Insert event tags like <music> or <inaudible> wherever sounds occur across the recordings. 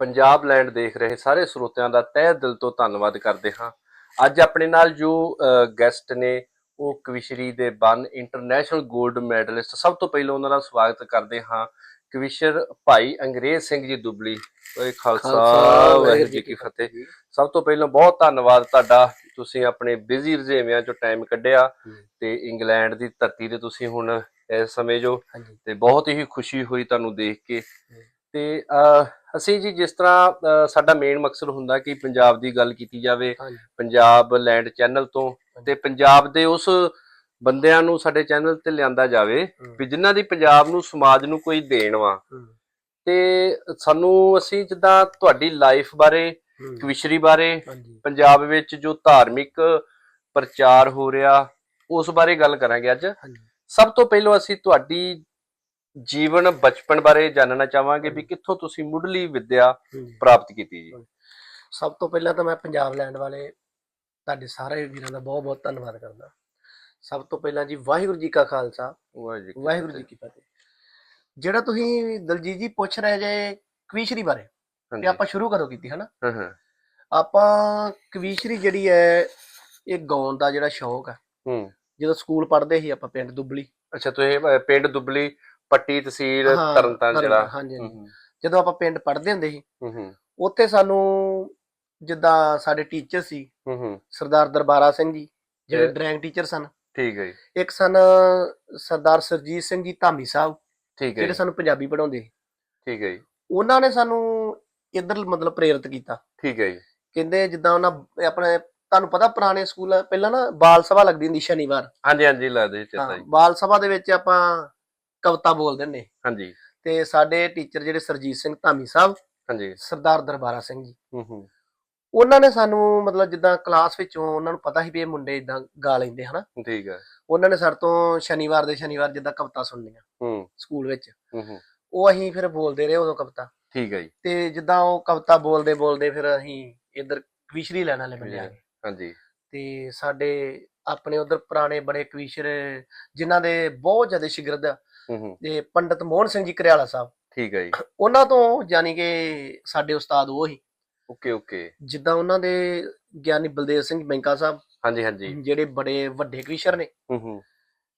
Punjab land ਦੇਖ ਰਹੇ ਸਾਰੇ ਸਰੋਤਿਆਂ ਦਾ ਤਹਿ ਦਿਲ ਤੋਂ ਧੰਨਵਾਦ ਕਰਦੇ ਹਾਂ। ਅੱਜ ਆਪਣੇ ਨਾਲ ਜੋ ਗੈਸਟ ਨੇ ਉਹ ਕਵਿਸ਼ਰੀ ਦੇ ਬਨ ਇੰਟਰਨੈਸ਼ਨਲ 골ਡ ਮੈਡਲਿਸਟ ਸਭ ਤੋਂ ਪਹਿਲਾਂ ਉਹਨਾਂ ਦਾ ਸਵਾਗਤ ਕਰਦੇ ਹਾਂ। ਕਵਿਸ਼ਰ ਭਾਈ ਅੰਗਰੇਜ਼ ਸਿੰਘ ਜੀ ਦੁਬਲੀ ਓਏ ਖਾਲਸਾ ਵਾਹਿਗੁਰੂ ਜੀ ਕੀ ਫਤਿਹ। ਸਭ ਤੋਂ ਪਹਿਲਾਂ ਬਹੁਤ ਧੰਨਵਾਦ ਤੁਹਾਡਾ ਤੁਸੀਂ ਆਪਣੇ ਬਿਜ਼ੀ ਰੁਝੇਵਿਆਂ ਚੋਂ ਟਾਈਮ ਕੱਢਿਆ ਤੇ ਇੰਗਲੈਂਡ ਦੀ ਧਰਤੀ ਤੇ ਤੁਸੀਂ ਹੁਣ ਇਸ ਸਮੇਂ ਜੋ ਤੇ ਬਹੁਤ ਹੀ ਖੁਸ਼ੀ ਹੋਈ ਤੁਹਾਨੂੰ ਦੇਖ ਕੇ ਤੇ ਅਸੀਂ ਜੀ ਜਿਸ ਤਰ੍ਹਾਂ ਸਾਡਾ ਮੇਨ ਮਕਸਦ ਹੁੰਦਾ ਕਿ ਪੰਜਾਬ ਦੀ ਗੱਲ ਕੀਤੀ ਜਾਵੇ ਪੰਜਾਬ ਲੈਂਡ ਚੈਨਲ ਤੋਂ ਤੇ ਪੰਜਾਬ ਦੇ ਉਸ ਬੰਦਿਆਂ ਨੂੰ ਸਾਡੇ ਚੈਨਲ ਤੇ ਲਿਆਂਦਾ ਜਾਵੇ ਵੀ ਜਿਨ੍ਹਾਂ ਦੀ ਪੰਜਾਬ ਨੂੰ ਸਮਾਜ ਨੂੰ ਕੋਈ ਦੇਣ ਵਾ। ਤੇ ਸਾਨੂੰ ਅਸੀਂ ਜਿੱਦਾਂ ਤੁਹਾਡੀ ਲਾਈਫ ਬਾਰੇ ਕਵਿਸ਼ਰੀ ਬਾਰੇ ਪੰਜਾਬ ਵਿੱਚ ਜੋ ਧਾਰਮਿਕ ਪ੍ਰਚਾਰ ਹੋ ਰਿਹਾ ਉਸ ਬਾਰੇ ਗੱਲ ਕਰਾਂਗੇ ਅੱਜ। ਸਭ ਤੋਂ ਪਹਿਲਾਂ ਅਸੀਂ ਤੁਹਾਡੀ ਜੀਵਨ ਬਚਪਨ ਬਾਰੇ ਜਾਣਨਾ ਚਾਹਾਂਗੇ ਵੀ ਕਿੱਥੋਂ ਤੁਸੀਂ ਮੁੱਢਲੀ ਵਿੱਦਿਆ। ਪ੍ਰਾਪਤ ਕੀਤੀ ਜੀ? ਸਭ ਤੋਂ ਪਹਿਲਾਂ ਤਾਂ ਮੈਂ ਪੰਜਾਬ ਲੈਂਡ ਵਾਲੇ ਤੁਹਾਡੇ ਸਾਰੇ ਵੀਰਾਂ ਦਾ ਬਹੁਤ ਬਹੁਤ ਧੰਨਵਾਦ ਕਰਦਾ। ਸਭ ਤੋਂ ਪਹਿਲਾਂ ਜੀ ਵਾਹਿਗੁਰੂ ਜੀ ਕਾ ਖਾਲਸਾ ਵਾਹਿਗੁਰੂ ਜੀ ਕੀ ਫਤਿਹ। ਜਿਹੜਾ ਤੁਸੀਂ ਦਲਜੀਤ ਜੀ ਪੁੱਛ ਰਹੇ ਜੇ ਕਵੀਸ਼ਰੀ ਬਾਰੇ ਤੇ ਆਪਾਂ ਸ਼ੁਰੂ ਕਦੋਂ ਕੀਤੀ ਹਨਾ? ਹਾਂ ਹਾਂ। ਆਪਾਂ ਕਵੀਸ਼ਰੀ ਜਿਹੜੀ ਹੈ ਇਹ ਗਾਉਣ ਦਾ ਜਿਹੜਾ ਸ਼ੌਕ ਹੈ। ਹੂੰ। ਜਦੋਂ ਸਕੂਲ ਪੜ੍ਹਦੇ ਸੀ ਆਪਾਂ ਪਿੰਡ ਦੁੱਬਲੀ। ਅੱਛਾ ਤੁਸੀਂ ਪਿੰਡ ਦੁਬਲੀ ਪੱਟੀ ਤਹਿਸੀਲ ਹਾਂ, ਤਰਨਤਾਰਨ ਜ਼ਿਲ੍ਹਾ। ਹਾਂਜੀ ਹਾਂਜੀ। ਹੂੰ ਜਦੋਂ ਆਪਾਂ ਪਿੰਡ ਪੜ੍ਹਦੇ ਹੁੰਦੇ ਸੀ ਹੂੰ ਹੂੰ। ਉੱਥੇ ਸਾਨੂੰ ਜਿੱਦਾਂ ਸਾਡੇ ਟੀਚਰ ਸੀ ਹੂੰ ਹੂੰ। ਸਰਦਾਰ ਦਰਬਾਰਾ ਸਿੰਘ ਜੀ ਜਿਹੜੇ ਡਰਾਇੰਗ ਟੀਚਰ ਸਨ। ਠੀਕ ਹੈ ਜੀ। ਇੱਕ ਸਨ ਸਰਦਾਰ ਸਰਜੀਤ ਸਿੰਘ ਜੀ ਧਾਮੀ ਸਾਹਿਬ ਠੀਕ ਹੈ ਜਿਹੜੇ ਜੀ। ਸਾਨੂੰ ਪੰਜਾਬੀ ਪੜ੍ਹਾਉਂਦੇ ਸੀ। ਠੀਕ ਹੈ ਜੀ। ਉਹਨਾਂ ਨੇ ਸਾਨੂੰ ਇੱਧਰ ਮਤਲਬ ਪ੍ਰੇਰਿਤ ਕੀਤਾ। ਠੀਕ ਹੈ ਜੀ। ਕਹਿੰਦੇ ਜਿੱਦਾਂ ਉਹਨਾਂ ਆਪਣੇ ਤੁਹਾਨੂੰ ਪਤਾ ਪੁਰਾਣੇ ਸਕੂਲ ਪਹਿਲਾਂ ਨਾ ਬਾਲ ਸਭਾ ਲੱਗਦੀ ਹੁੰਦੀ ਸ਼ਨੀਵਾਰ। ਹਾਂਜੀ ਹਾਂਜੀ ਲੱਗਦੇ ਚੇਤਾ ਜੀ। ਬਾਲ ਸਭਾ ਦੇ ਵਿੱਚ ਆਪਾਂ ਕਵਿਤਾ ਬੋਲਦੇ ਨੇ। ਹਾਂਜੀ। ਤੇ ਸਾਡੇ ਟੀਚਰ ਜਿਹੜੇ ਸਰਜੀਤ ਸਿੰਘ ਧਾਮੀ ਸਾਹਿਬ ਹਾਂਜੀ। ਸਰਦਾਰ ਦਰਬਾਰਾ ਸਿੰਘ ਜੀ। ਹੂੰ ਹੂੰ। ਉਹਨਾਂ ਨੇ ਸਾਨੂੰ ਮਤਲਬ ਜਿੱਦਾਂ ਕਲਾਸ ਵਿੱਚੋਂ ਉਹਨਾਂ ਨੂੰ ਪਤਾ ਸੀ ਵੀ ਇਹ ਮੁੰਡੇ ਇਦਾਂ ਗਾ ਲੈਂਦੇ ਹਨਾ? ਠੀਕ ਹੈ। ਉਹਨਾਂ ਨੇ ਸਾਡੇ ਤੋਂ ਸ਼ਨੀਵਾਰ ਦੇ ਸ਼ਨੀਵਾਰ ਜਿੱਦਾਂ ਕਵਿਤਾ ਸੁਣਨੀਆਂ ਹੂੰ। ਸਕੂਲ ਵਿੱਚ। ਹੂੰ ਹੂੰ। ਉਹ ਅਸੀਂ ਫਿਰ ਬੋਲਦੇ ਰਹੇ ਉਦੋਂ ਕਵਿਤਾ। ਠੀਕ ਹੈ ਜੀ। ਤੇ ਜਿੱਦਾਂ ਉਹ ਕਵਿਤਾ ਬੋਲਦੇ ਬੋਲਦੇ ਫਿਰ ਅਸੀਂ ਇੱਧਰ ਕਵੀਸ਼ਰੀ ਲੈਣ ਵਾਲੇ ਬਣ ਜਾਗੇ ਹਾਂਜੀ। ਤੇ ਸਾਡੇ ਆਪਣੇ ਉਧਰ ਪੁਰਾਣੇ ਬੜੇ ਕਵੀਸ਼ਰ ਜਿਨ੍ਹਾਂ ਦੇ ਬਹੁਤ ਜ਼ਿਆਦਾ ਸ਼ਾਗਿਰਦ ਆ ਤੇ ਪੰਡਤ ਮੋਹਨ ਸਿੰਘ ਜੀ ਕਰਿਆਲਾ ਸਾਹਿਬ। ਠੀਕ ਹੈ ਜੀ। ਉਹਨਾਂ ਤੋਂ ਯਾਨੀ ਕਿ ਸਾਡੇ ਉਸਤਾਦ ਉਹ ਹੀ ਓਕੇ ਓਕੇ। ਜਿੱਦਾਂ ਉਹਨਾਂ ਦੇ ਗਿਆਨੀ ਬਲਦੇਵ ਸਿੰਘ ਬੈਂਕਾ ਸਾਹਿਬ ਹਾਂਜੀ ਹਾਂਜੀ। ਜਿਹੜੇ ਬੜੇ ਵੱਡੇ ਕਵੀਸ਼ਰ ਨੇ ਹੂੰ ਹੂੰ।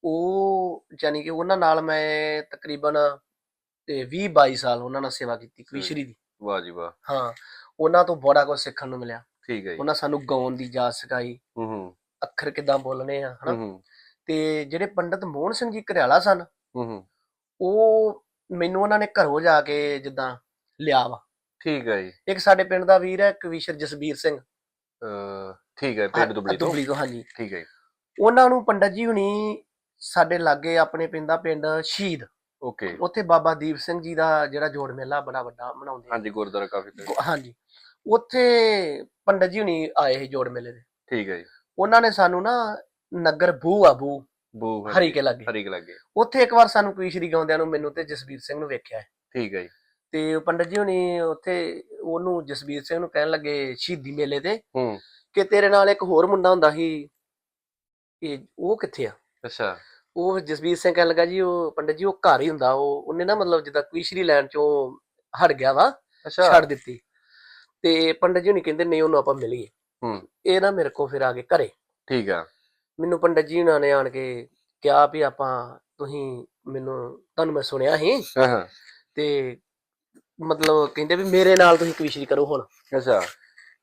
ਉਹ ਯਾਨੀ ਕਿ ਉਹਨਾਂ ਨਾਲ ਮੈਂ ਤਕਰੀਬਨ ਤੇ 20 22 ਸਾਲ ਉਹਨਾਂ ਨਾਲ ਸੇਵਾ ਕੀਤੀ ਕਵੀਸ਼ਰੀ ਦੀ। ਵਾਹ ਜੀ ਵਾਹ। ਹਾਂ ਉਹਨਾਂ ਤੋਂ ਬੜਾ ਕੁਝ ਸਿੱਖਣ ਨੂੰ ਮਿਲਿਆ। ਠੀਕ ਹੈ ਜੀ। ਉਹਨਾਂ ਸਾਨੂੰ ਗਾਉਣ ਦੀ ਜਾਚ ਸਿਖਾਈ। ਹੂੰ ਹੂੰ। ਅੱਖਰ ਕਿਦਾਂ ਬੋਲਣੇ ਆ ਹਨਾ? ਤੇ ਜਿਹੜੇ ਪੰਡਤ ਮੋਹਨ ਸਿੰਘ ਜੀ ਘਰਿਆਲਾ ਸਨ ਹੂੰ ਹੂੰ। ਉਹ ਮੈਨੂੰ ਉਹਨਾਂ ਨੇ ਘਰੋਂ ਜਾ ਕੇ ਜਿੱਦਾਂ ਲਿਆ ਵਾ। ਠੀਕ ਹੈ ਜੀ। ਇੱਕ ਸਾਡੇ ਪਿੰਡ ਦਾ ਵੀਰ ਹੈ ਕਵੀਸ਼ਰ ਜਸਬੀਰ ਸਿੰਘ। ਅਹ, ਠੀਕ ਹੈ ਪਿੰਡ ਦੁਬਲੀ ਤੋਂ। ਦੁਬਲੀ ਤੋਂ ਹਾਂਜੀ। ਠੀਕ ਹੈ ਜੀ। ਉਹਨਾਂ ਨੂੰ ਪੰਡਤ ਜੀ ਹੁਣੀ ਸਾਡੇ ਲਾਗੇ ਆਪਣੇ ਪਿੰਡ ਦਾ ਪਿੰਡ ਸ਼ਹੀਦ। ਓਕੇ। ਉੱਥੇ ਬਾਬਾ ਦੀਪ ਸਿੰਘ ਜੀ ਦਾ ਜਿਹੜਾ ਜੋੜ ਮੇਲਾ ਬੜਾ ਵੱਡਾ ਮਨਾਉਂਦੇ ਆ। ਹਾਂਜੀ ਗੁਰਦੁਆਰਾ ਕਾਫੀ ਹਾਂਜੀ। ਉੱਥੇ ਪੰਡਤ ਜੀ ਹੁਣੀ ਆਏ ਸੀ ਜੋੜ ਮੇਲੇ ਦੇ ਠੀਕ ਹੈ ਜੀ। ਉਹਨਾਂ ਨੇ ਸਾਨੂੰ ਨਾ ਨਗਰ ਬੂ ਆ ਬੂ ਬੂ ਹਰੀ ਕੇ ਲਾਗੇ ਹਰੀ ਕੇ ਲੱਗੇ ਉੱਥੇ ਇੱਕ ਵਾਰ ਸਾਨੂੰ ਕਵੀਸ਼ਰੀ ਗਾਉਂਦਿਆਂ ਨੂੰ ਮੈਨੂੰ ਤੇ ਜਸਬੀਰ ਸਿੰਘ ਨੂੰ ਵੇਖਿਆ ਹੈ। ਠੀਕ ਹੈ ਜੀ। ਤੇ ਪੰਡਤ ਜੀ ਹੁਣੀ ਉੱਥੇ ਉਹਨੂੰ ਜਸਬੀਰ ਸਿੰਘ ਨੂੰ ਕਹਿਣ ਲੱਗੇ ਸ਼ਹੀਦੀ ਮੇਲੇ ਤੇ ਹੂੰ। ਕਿ ਤੇਰੇ ਨਾਲ ਇੱਕ ਹੋਰ ਮੁੰਡਾ ਹੁੰਦਾ ਸੀ ਇਹ ਉਹ ਕਿੱਥੇ ਆ? ਅੱਛਾ। ਉਹ ਜਸਬੀਰ ਸਿੰਘ ਕਹਿਣ ਲੱਗਾ ਜੀ ਉਹ ਪੰਡਤ ਜੀ ਉਹ ਘਰ ਹੀ ਹੁੰਦਾ ਉਹ ਉਹਨੇ ਨਾ ਮਤਲਬ ਜਿੱਦਾਂ ਕਵੀਸ਼ਰੀ ਲੈਣ ਚੋਂ ਹਟ ਗਿਆ ਵਾ ਅੱਛਾ। ਛੱਡ ਦਿੱਤੀ। ਤੇ ਪੰਡਤ ਜੀ ਹੁਣੀ ਕਹਿੰਦੇ ਨਹੀਂ ਉਹਨੂੰ ਆਪਾਂ ਮਿਲੀਏ। ਹੂੰ। ਇਹ ਨਾ ਮੇਰੇ ਕੋ ਫਿਰ ਆ ਕੇ ਘਰੇ। ਠੀਕ ਆ। ਮੈਨੂੰ ਪੰਡਤ ਜੀ ਉਹਨਾਂ ਨੇ ਆਣ ਕੇ ਕਿਹਾ ਵੀ ਆਪਾਂ ਤੁਸੀਂ ਮੈਨੂੰ ਤੁਹਾਨੂੰ ਮੈਂ ਸੁਣਿਆ ਸੀ। ਹਾਂ ਹਾਂ। ਤੇ ਮਤਲਬ ਕਹਿੰਦੇ ਵੀ ਮੇਰੇ ਨਾਲ ਤੁਸੀਂ ਕਵੀਸ਼ਰੀ ਕਰੋ ਹੁਣ। ਅੱਛਾ।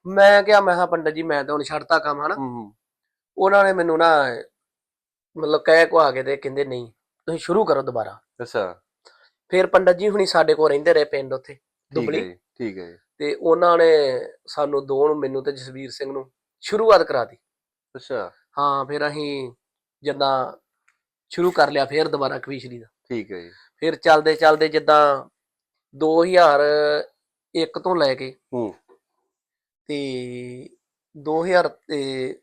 ਮੈਂ ਕਿਹਾ ਮੈਂ ਹਾਂ ਪੰਡਤ ਜੀ ਮੈਂ ਤਾਂ ਹੁਣ ਛੱਡਤਾ ਕੰਮ ਹਨਾ। ਹੂੰ ਉਹਨਾਂ ਨੇ ਮੈਨੂੰ ਨਾ ਮਤਲਬ ਕਹਿ ਕੋ ਆ ਕੇ ਤੇ ਕਹਿੰਦੇ ਨਹੀਂ ਤੁਸੀਂ ਸ਼ੁਰੂ ਕਰੋ ਦੁਬਾਰਾ। ਅੱਛਾ। ਫਿਰ ਪੰਡਤ ਜੀ ਹੁਣੀ ਸਾਡੇ ਕੋਲ ਰਹਿੰਦੇ ਰਹੇ ਪਿੰਡ ਉੱਥੇ ਠੀਕ ਹੈ ਦੁਬਲੀ। ਜੀ ਠੀਕ ਹੈ ਜੀ। ਤੇ ਉਹਨਾਂ ਨੇ ਸਾਨੂੰ ਦੋ ਨੂੰ ਮੈਨੂੰ ਤੇ ਜਸਵੀਰ ਸਿੰਘ ਨੂੰ ਸ਼ੁਰੂਆਤ ਕਰਾ ਦਿੱਤੀ। ਅੱਛਾ। ਹਾਂ ਫਿਰ ਅਸੀਂ ਜਦਾਂ ਸ਼ੁਰੂ ਕਰ ਲਿਆ ਫਿਰ ਦੁਬਾਰਾ ਕਵੀਸ਼ਰੀ ਦਾ। ਠੀਕ ਹੈ ਜੀ। ਫਿਰ ਚੱਲਦੇ ਚੱਲਦੇ ਜਿੱਦਾਂ 2001 ਤੋਂ ਲੈ ਕੇ ਹੂੰ। ਤੇ 2000 ਤੇ